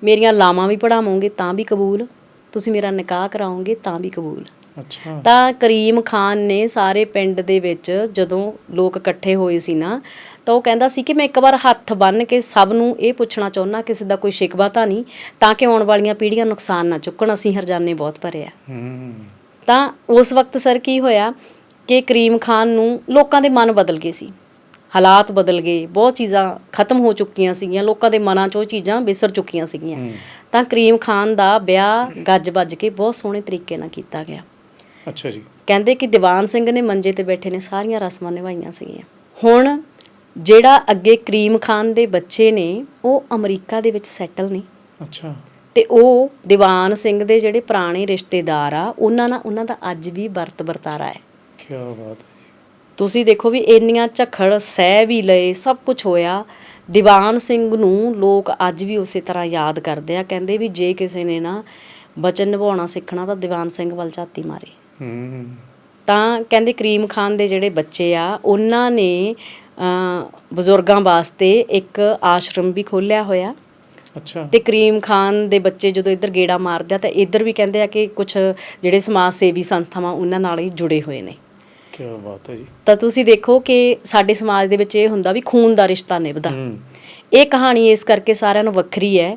ਮੇਰੀਆਂ ਲਾਵਾਂ ਵੀ ਪੜਾਵੋਗੇ ਤਾਂ ਵੀ ਕਬੂਲ ਤੁਸੀਂ ਮੇਰਾ ਨਿਕਾਹ ਕਰਾਓਗੇ ਤਾਂ ਵੀ ਕਬੂਲ। ਅੱਛਾ। ਤਾਂ ਕਰੀਮ ਖਾਨ ਨੇ ਸਾਰੇ ਪਿੰਡ ਦੇ ਵਿੱਚ ਜਦੋਂ ਲੋਕ ਇਕੱਠੇ ਹੋਏ ਸੀ ਨਾ ਤਾਂ ਉਹ ਕਹਿੰਦਾ ਸੀ ਕਿ ਮੈਂ ਇੱਕ ਵਾਰ ਹੱਥ ਬੰਨ੍ਹ ਕੇ ਸਭ ਨੂੰ ਇਹ ਪੁੱਛਣਾ ਚਾਹੁੰਦਾ ਕਿਸੇ ਦਾ ਕੋਈ ਸ਼ਿਕਵਾ ਤਾਂ ਨਹੀਂ ਤਾਂ ਕਿ ਆਉਣ ਵਾਲੀਆਂ ਪੀੜ੍ਹੀਆਂ ਨੁਕਸਾਨ ਨਾ ਚੁੱਕਣ ਅਸੀਂ ਹਰਜਾਨੇ ਬਹੁਤ ਭਰੇ ਆ। ਹੂੰ। ਤਾਂ ਉਸ ਵਕਤ ਸਰ ਕੀ ਹੋਇਆ ਕਿ ਕਰੀਮ ਖਾਨ ਨੂੰ ਲੋਕਾਂ ਦੇ ਮਨ ਬਦਲ ਗਏ ਸੀ। ਹਾਲਾਤ ਬਦਲ ਗਏ ਬਹੁਤ ਚੀਜ਼ਾਂ ਖਤਮ ਹੋ ਚੁੱਕੀਆਂ ਸੀਗੀਆਂ ਲੋਕਾਂ ਦੇ ਮਨਾਂ 'ਚ ਉਹ ਚੀਜ਼ਾਂ ਵਿਸਰ ਚੁੱਕੀਆਂ ਸੀਗੀਆਂ। ਤਾਂ ਕਰੀਮ ਖਾਨ ਦਾ ਵਿਆਹ ਗੱਜ-ਵੱਜ ਕੇ ਬਹੁਤ ਸੋਹਣੇ ਤਰੀਕੇ ਨਾਲ ਕੀਤਾ ਗਿਆ। ਅੱਛਾ ਜੀ। ਕਹਿੰਦੇ ਕਿ ਦੀਵਾਨ ਸਿੰਘ ਨੇ ਮੰਜੇ ਤੇ ਬੈਠੇ ਨੇ ਸਾਰੀਆਂ ਰਸਮਾਂ ਨਿਭਾਈਆਂ ਸੀਗੀਆਂ। ਹੁਣ ਜਿਹੜਾ ਅੱਗੇ ਕਰੀਮ ਖਾਨ ਦੇ ਬੱਚੇ ਨੇ ਉਹ ਅਮਰੀਕਾ ਦੇ ਵਿੱਚ ਸੈਟਲ ਨੇ। ਅੱਛਾ। ਤੇ ਉਹ ਦੀਵਾਨ ਸਿੰਘ ਦੇ ਜਿਹੜੇ ਪੁਰਾਣੇ ਰਿਸ਼ਤੇਦਾਰ ਆ ਉਹਨਾਂ ਨਾਲ ਉਹਨਾਂ ਦਾ ਅੱਜ ਵੀ ਵਰਤ ਵਰਤਾਰਾ ਹੈ। ਕੀ ਬਾਤ ਹੈ ਤੁਸੀਂ ਦੇਖੋ ਵੀ ਇੰਨੀਆਂ ਝਖੜ ਸਹਿ ਵੀ ਲਏ ਸਭ ਕੁਝ ਹੋਇਆ। ਦੀਵਾਨ ਸਿੰਘ ਨੂੰ ਲੋਕ ਅੱਜ ਵੀ ਉਸੇ ਤਰ੍ਹਾਂ ਯਾਦ ਕਰਦੇ ਆ ਕਹਿੰਦੇ ਵੀ ਜੇ ਕਿਸੇ ਨੇ ਨਾ ਬਚਨ ਨਿਭਾਉਣਾ ਸਿੱਖਣਾ ਤਾਂ ਦੀਵਾਨ ਸਿੰਘ ਵੱਲ ਝਾਤੀ ਮਾਰੇ। ਤਾਂ ਕਹਿੰਦੇ ਕਰੀਮ ਖਾਨ ਦੇ ਜਿਹੜੇ ਬੱਚੇ ਆ ਉਹਨਾਂ ਨੇ ਬਜ਼ੁਰਗਾਂ ਵਾਸਤੇ ਇੱਕ ਆਸ਼ਰਮ ਵੀ ਖੋਲਿਆ ਹੋਇਆ। ਅੱਛਾ। ਤੇ ਕਰੀਮ ਖਾਨ ਦੇ ਬੱਚੇ ਜਦੋਂ ਇੱਧਰ ਗੇੜਾ ਮਾਰਦੇ ਆ ਤਾਂ ਇੱਧਰ ਵੀ ਕਹਿੰਦੇ ਆ ਕਿ ਕੁਝ ਜਿਹੜੇ ਸਮਾਜ ਸੇਵੀ ਸੰਸਥਾਵਾਂ ਉਹਨਾਂ ਨਾਲ ਹੀ ਜੁੜੇ ਹੋਏ ਨੇ। ਕੀ ਬਾਤ ਹੈ ਜੀ। ਤਾਂ ਤੁਸੀਂ ਦੇਖੋ ਕਿ ਸਾਡੇ ਸਮਾਜ ਦੇ ਵਿੱਚ ਇਹ ਹੁੰਦਾ ਵੀ ਖੂਨ ਦਾ ਰਿਸ਼ਤਾ ਨਿਭਦਾ। ਇਹ ਕਹਾਣੀ ਇਸ ਕਰਕੇ ਸਾਰਿਆਂ ਨੂੰ ਵੱਖਰੀ ਹੈ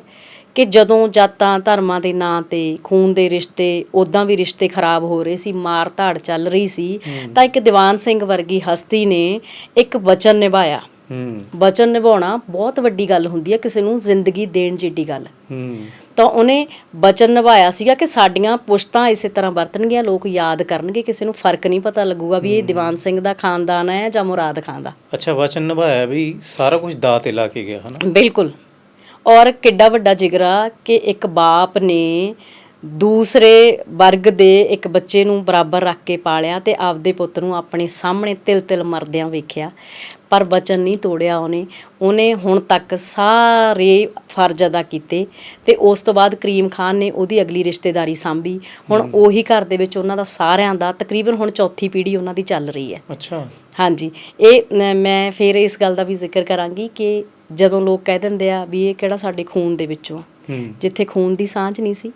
ਕਿ ਜਦੋਂ ਜਾਤਾਂ ਧਰਮਾਂ ਦੇ ਨਾਂ ਤੇ ਖੂਨ ਦੇ ਰਿਸ਼ਤੇ ਉਦਾਂ ਵੀ ਰਿਸ਼ਤੇ ਖਰਾਬ ਹੋ ਰਹੇ ਸੀ ਮਾਰ ਧਾੜ ਚੱਲ ਰਹੀ ਸੀ ਤਾਂ ਇੱਕ ਦੀਵਾਨ ਸਿੰਘ ਵਰਗੀ ਹਸਤੀ ਨੇ ਇੱਕ ਵਚਨ ਨਿਭਾਇਆ। ਹੂੰ। ਵਚਨ ਨਿਭਾਉਣਾ ਬਹੁਤ ਵੱਡੀ ਗੱਲ ਹੁੰਦੀ ਹੈ ਕਿਸੇ ਨੂੰ ਜ਼ਿੰਦਗੀ ਦੇਣ ਜਿੱਡੀ ਗੱਲ। ਹੂੰ। ਤਾਂ ਉਹਨੇ ਵਚਨ ਨਿਭਾਇਆ ਸੀਗਾ ਕਿ ਸਾਡੀਆਂ ਪੁਸ਼ਤਾਂ ਇਸੇ ਤਰ੍ਹਾਂ ਵਰਤਣਗੀਆਂ ਲੋਕ ਯਾਦ ਕਰਨਗੇ ਕਿਸੇ ਨੂੰ ਫ਼ਰਕ ਨਹੀਂ ਪਤਾ ਲੱਗੂਗਾ ਵੀ ਇਹ ਦੀਵਾਨ ਸਿੰਘ ਦਾ ਖਾਨਦਾਨ ਹੈ ਜਾਂ ਮੁਰਾਦ ਖਾਨ ਦਾ। ਅੱਛਾ ਵਚਨ ਨਿਭਾਇਆ ਵੀ ਸਾਰਾ ਕੁਝ ਦਾਅ ਤੇ ਲਾ ਕੇ ਗਿਆ ਹਨਾ? ਬਿਲਕੁਲ। ਔਰ ਕਿੱਡਾ ਵੱਡਾ ਜਿਗਰਾ ਕਿ ਇੱਕ ਬਾਪ ਨੇ ਦੂਸਰੇ ਵਰਗ ਦੇ ਇੱਕ ਬੱਚੇ ਨੂੰ ਬਰਾਬਰ ਰੱਖ ਕੇ ਪਾਲਿਆ ਤੇ ਆਪਦੇ ਪੁੱਤ ਨੂੰ ਆਪਣੇ ਸਾਹਮਣੇ ਤਿਲ-ਤਿਲ ਮਰਦਿਆਂ ਵੇਖਿਆ ਪਰ ਬਚਨ ਨਹੀਂ ਤੋੜਿਆ ਉਹਨੇ। ਉਹਨੇ ਹੁਣ ਤੱਕ ਸਾਰੇ ਫਰਜ਼ ਅਦਾ ਕੀਤੇ ਤੇ ਉਸ ਤੋਂ ਬਾਅਦ ਕਰੀਮ ਖਾਨ ਨੇ ਉਹਦੀ ਅਗਲੀ ਰਿਸ਼ਤੇਦਾਰੀ ਸੰਭੀ। ਹੁਣ ਉਹੀ ਘਰ ਦੇ ਵਿੱਚ ਉਹਨਾਂ ਦਾ ਸਾਰਿਆਂ ਦਾ ਤਕਰੀਬਨ ਹੁਣ ਚੌਥੀ ਪੀੜ੍ਹੀ ਉਹਨਾਂ ਦੀ ਚੱਲ ਰਹੀ ਹੈ। ਅੱਛਾ। ਹਾਂਜੀ। ਇਹ ਮੈਂ ਫਿਰ ਇਸ ਗੱਲ ਦਾ ਵੀ ਜ਼ਿਕਰ ਕਰਾਂਗੀ ਕਿ ਜਦੋਂ ਲੋਕ ਕਹਿ ਦਿੰਦੇ ਆ ਵੀ ਇਹ ਕਿਹੜਾ ਸਾਡੇ ਖੂਨ ਦੇ ਵਿੱਚੋਂ ਜਿੱਥੇ ਖੂਨ ਦੀ ਸਾਂਝ ਨਹੀਂ ਸੀ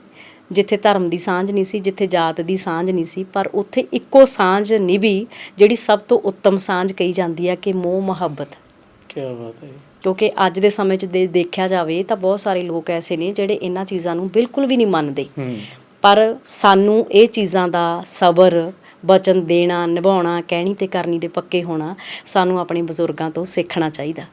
ਜਿੱਥੇ ਧਰਮ ਦੀ ਸਾਂਝ ਨਹੀਂ ਸੀ ਜਿੱਥੇ ਜਾਤ ਦੀ ਸਾਂਝ ਨਹੀਂ ਸੀ ਪਰ ਉੱਥੇ ਇੱਕੋ ਸਾਂਝ ਨਿਭੀ ਜਿਹੜੀ ਸਭ ਤੋਂ ਉੱਤਮ ਸਾਂਝ ਕਹੀ ਜਾਂਦੀ ਹੈ ਕਿ ਮੋਹ ਮੁਹੱਬਤ। ਕੀ ਬਾਤ ਹੈ। ਕਿਉਂਕਿ ਅੱਜ ਦੇ ਸਮੇਂ 'ਚ ਦੇ ਦੇਖਿਆ ਜਾਵੇ ਤਾਂ ਬਹੁਤ ਸਾਰੇ ਲੋਕ ਐਸੇ ਨੇ ਜਿਹੜੇ ਇਹਨਾਂ ਚੀਜ਼ਾਂ ਨੂੰ ਬਿਲਕੁਲ ਵੀ ਨਹੀਂ ਮੰਨਦੇ। ਪਰ ਸਾਨੂੰ ਇਹ ਚੀਜ਼ਾਂ ਦਾ ਸਬਰ ਬਚਨ ਦੇਣਾ ਨਿਭਾਉਣਾ ਕਹਿਣੀ ਤੇ ਕਰਨੀ ਦੇ ਪੱਕੇ ਹੋਣਾ ਸਾਨੂੰ ਆਪਣੇ ਬਜ਼ੁਰਗਾਂ ਤੋਂ ਸਿੱਖਣਾ ਚਾਹੀਦਾ।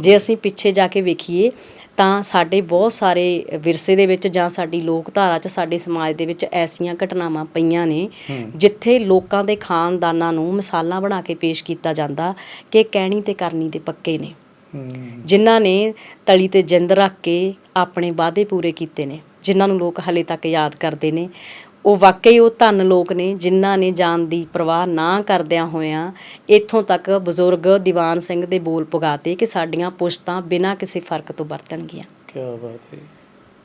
ਜੇ ਅਸੀਂ ਪਿੱਛੇ ਜਾ ਕੇ ਵੇਖੀਏ ਤਾਂ ਸਾਡੇ ਬਹੁਤ ਸਾਰੇ ਵਿਰਸੇ ਦੇ ਵਿੱਚ ਜਾਂ ਸਾਡੀ ਲੋਕ ਧਾਰਾ 'ਚ ਸਾਡੇ ਸਮਾਜ ਦੇ ਵਿੱਚ ਐਸੀਆਂ ਘਟਨਾਵਾਂ ਪਈਆਂ ਨੇ। ਜਿੱਥੇ ਲੋਕਾਂ ਦੇ ਖਾਨਦਾਨਾਂ ਨੂੰ ਮਿਸਾਲਾਂ ਬਣਾ ਕੇ ਪੇਸ਼ ਕੀਤਾ ਜਾਂਦਾ ਕਿ ਕਹਿਣੀ ਤੇ ਕਰਨੀ ਦੇ ਪੱਕੇ ਨੇ। ਜਿਨ੍ਹਾਂ ਨੇ ਤਲੀ ਤੇ ਜਿੰਦ ਰੱਖ ਕੇ ਆਪਣੇ ਵਾਅਦੇ ਪੂਰੇ ਕੀਤੇ ਨੇ ਜਿਨ੍ਹਾਂ ਨੂੰ ਲੋਕ ਹਲੇ ਤੱਕ ਯਾਦ ਕਰਦੇ ਨੇ। ਉਹ ਵਾਕਈ ਉਹ ਧੰਨ ਲੋਕ ਨੇ ਜਿਨ੍ਹਾਂ ਨੇ ਜਾਨ ਦੀ ਪਰਵਾਹ ਨਾ ਕਰਦਿਆਂ ਹੋਇਆਂ ਇੱਥੋਂ ਤੱਕ ਬਜ਼ੁਰਗ ਦੀਵਾਨ ਸਿੰਘ ਦੇ ਬੋਲ ਪੁਗਾਤੇ ਕਿ ਸਾਡੀਆਂ ਪੁਸ਼ਤਾਂ ਬਿਨਾਂ ਕਿਸੇ ਫ਼ਰਕ ਤੋਂ ਵਰਤਣਗੀਆਂ। ਕੀ ਬਾਤ ਹੈ।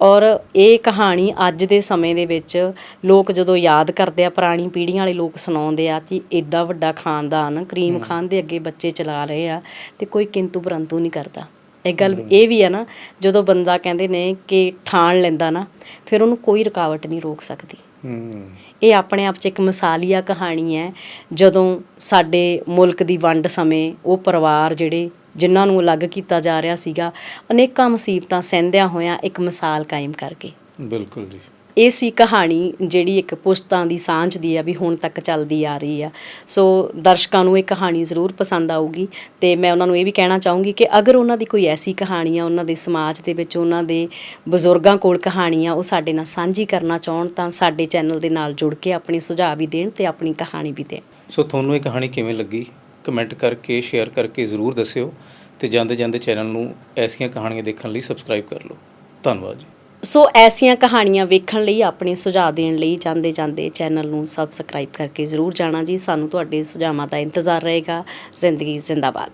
ਔਰ ਇਹ ਕਹਾਣੀ ਅੱਜ ਦੇ ਸਮੇਂ ਦੇ ਵਿੱਚ ਲੋਕ ਜਦੋਂ ਯਾਦ ਕਰਦੇ ਆ ਪੁਰਾਣੀ ਪੀੜ੍ਹੀਆਂ ਵਾਲੇ ਲੋਕ ਸੁਣਾਉਂਦੇ ਆ ਕਿ ਐਡਾ ਵੱਡਾ ਖਾਨਦਾਨ ਕਰੀਮ ਖਾਨ ਦੇ ਅੱਗੇ ਬੱਚੇ ਚਲਾ ਰਹੇ ਆ ਤੇ ਕੋਈ ਕਿੰਤੂ ਪਰੰਤੂ ਨਹੀਂ ਕਰਦਾ। ਇਹ ਗੱਲ ਇਹ ਵੀ ਆ ਨਾ ਜਦੋਂ ਬੰਦਾ ਕਹਿੰਦੇ ਨੇ ਕਿ ਠਾਣ ਲੈਂਦਾ ਨਾ ਫਿਰ ਉਹਨੂੰ ਕੋਈ ਰੁਕਾਵਟ ਨਹੀਂ ਰੋਕ ਸਕਦੀ। ਇਹ ਆਪਣੇ ਆਪ 'ਚ ਇੱਕ ਮਿਸਾਲੀਆ ਕਹਾਣੀ ਹੈ, ਜਦੋਂ ਸਾਡੇ ਮੁਲਕ ਦੀ ਵੰਡ ਸਮੇਂ ਉਹ ਪਰਿਵਾਰ ਜਿਹੜੇ ਜਿਨ੍ਹਾਂ ਨੂੰ ਅਲੱਗ ਕੀਤਾ ਜਾ ਰਿਹਾ ਸੀਗਾ, ਅਨੇਕਾਂ ਮੁਸੀਬਤਾਂ ਸਹਿੰਦਿਆਂ ਹੋਇਆਂ ਇੱਕ ਮਿਸਾਲ ਕਾਇਮ ਕਰਕੇ। ਬਿਲਕੁਲ ਜੀ। ਇਹ ਸੀ ਕਹਾਣੀ ਜਿਹੜੀ ਇੱਕ ਪੁਸ਼ਤਾਂ ਦੀ ਸਾਂਝ ਦੀ ਆ ਵੀ ਹੁਣ ਤੱਕ ਚੱਲਦੀ ਆ ਰਹੀ ਆ। ਸੋ ਦਰਸ਼ਕਾਂ ਨੂੰ ਇਹ ਕਹਾਣੀ ਜ਼ਰੂਰ ਪਸੰਦ ਆਊਗੀ ਤੇ ਮੈਂ ਉਹਨਾਂ ਨੂੰ ਇਹ ਵੀ ਕਹਿਣਾ ਚਾਹੂੰਗੀ ਕਿ ਅਗਰ ਉਹਨਾਂ ਦੀ ਕੋਈ ਐਸੀ ਕਹਾਣੀ ਆ, ਉਹਨਾਂ ਦੇ ਸਮਾਜ ਦੇ ਵਿੱਚ ਉਹਨਾਂ ਦੇ ਬਜ਼ੁਰਗਾਂ ਕੋਲ ਕਹਾਣੀ ਆ ਉਹ ਸਾਡੇ ਨਾਲ ਸਾਂਝੀ ਕਰਨਾ ਚਾਹਣ ਤਾਂ ਸਾਡੇ ਚੈਨਲ ਦੇ ਨਾਲ ਜੁੜ ਕੇ ਆਪਣੇ ਸੁਝਾਅ ਵੀ ਦੇਣ ਤੇ ਆਪਣੀ ਕਹਾਣੀ ਵੀ ਦੇਣ। ਸੋ ਤੁਹਾਨੂੰ ਇਹ ਕਹਾਣੀ ਕਿਵੇਂ ਲੱਗੀ? ਕਮੈਂਟ ਕਰਕੇ, ਸ਼ੇਅਰ ਕਰਕੇ ਜ਼ਰੂਰ ਦੱਸਿਓ ਤੇ ਜਾਂਦੇ ਜਾਂਦੇ ਚੈਨਲ ਨੂੰ ਐਸੀਆਂ ਕਹਾਣੀਆਂ ਦੇਖਣ ਲਈ ਸਬਸਕ੍ਰਾਈਬ ਕਰ ਲਓ। ਧੰਨਵਾਦ ਜੀ। ਸੋ ਐਸੀਆਂ ਕਹਾਣੀਆਂ ਵੇਖਣ ਲਈ, ਆਪਣੇ ਸੁਝਾਅ ਦੇਣ ਲਈ ਜਾਂਦੇ ਜਾਂਦੇ ਚੈਨਲ ਨੂੰ ਸਬਸਕ੍ਰਾਈਬ ਕਰਕੇ ਜ਼ਰੂਰ ਜਾਣਾ ਜੀ। ਸਾਨੂੰ ਤੁਹਾਡੇ ਸੁਝਾਵਾਂ ਦਾ ਇੰਤਜ਼ਾਰ ਰਹੇਗਾ। ਜ਼ਿੰਦਗੀ ਜ਼ਿੰਦਾਬਾਦ।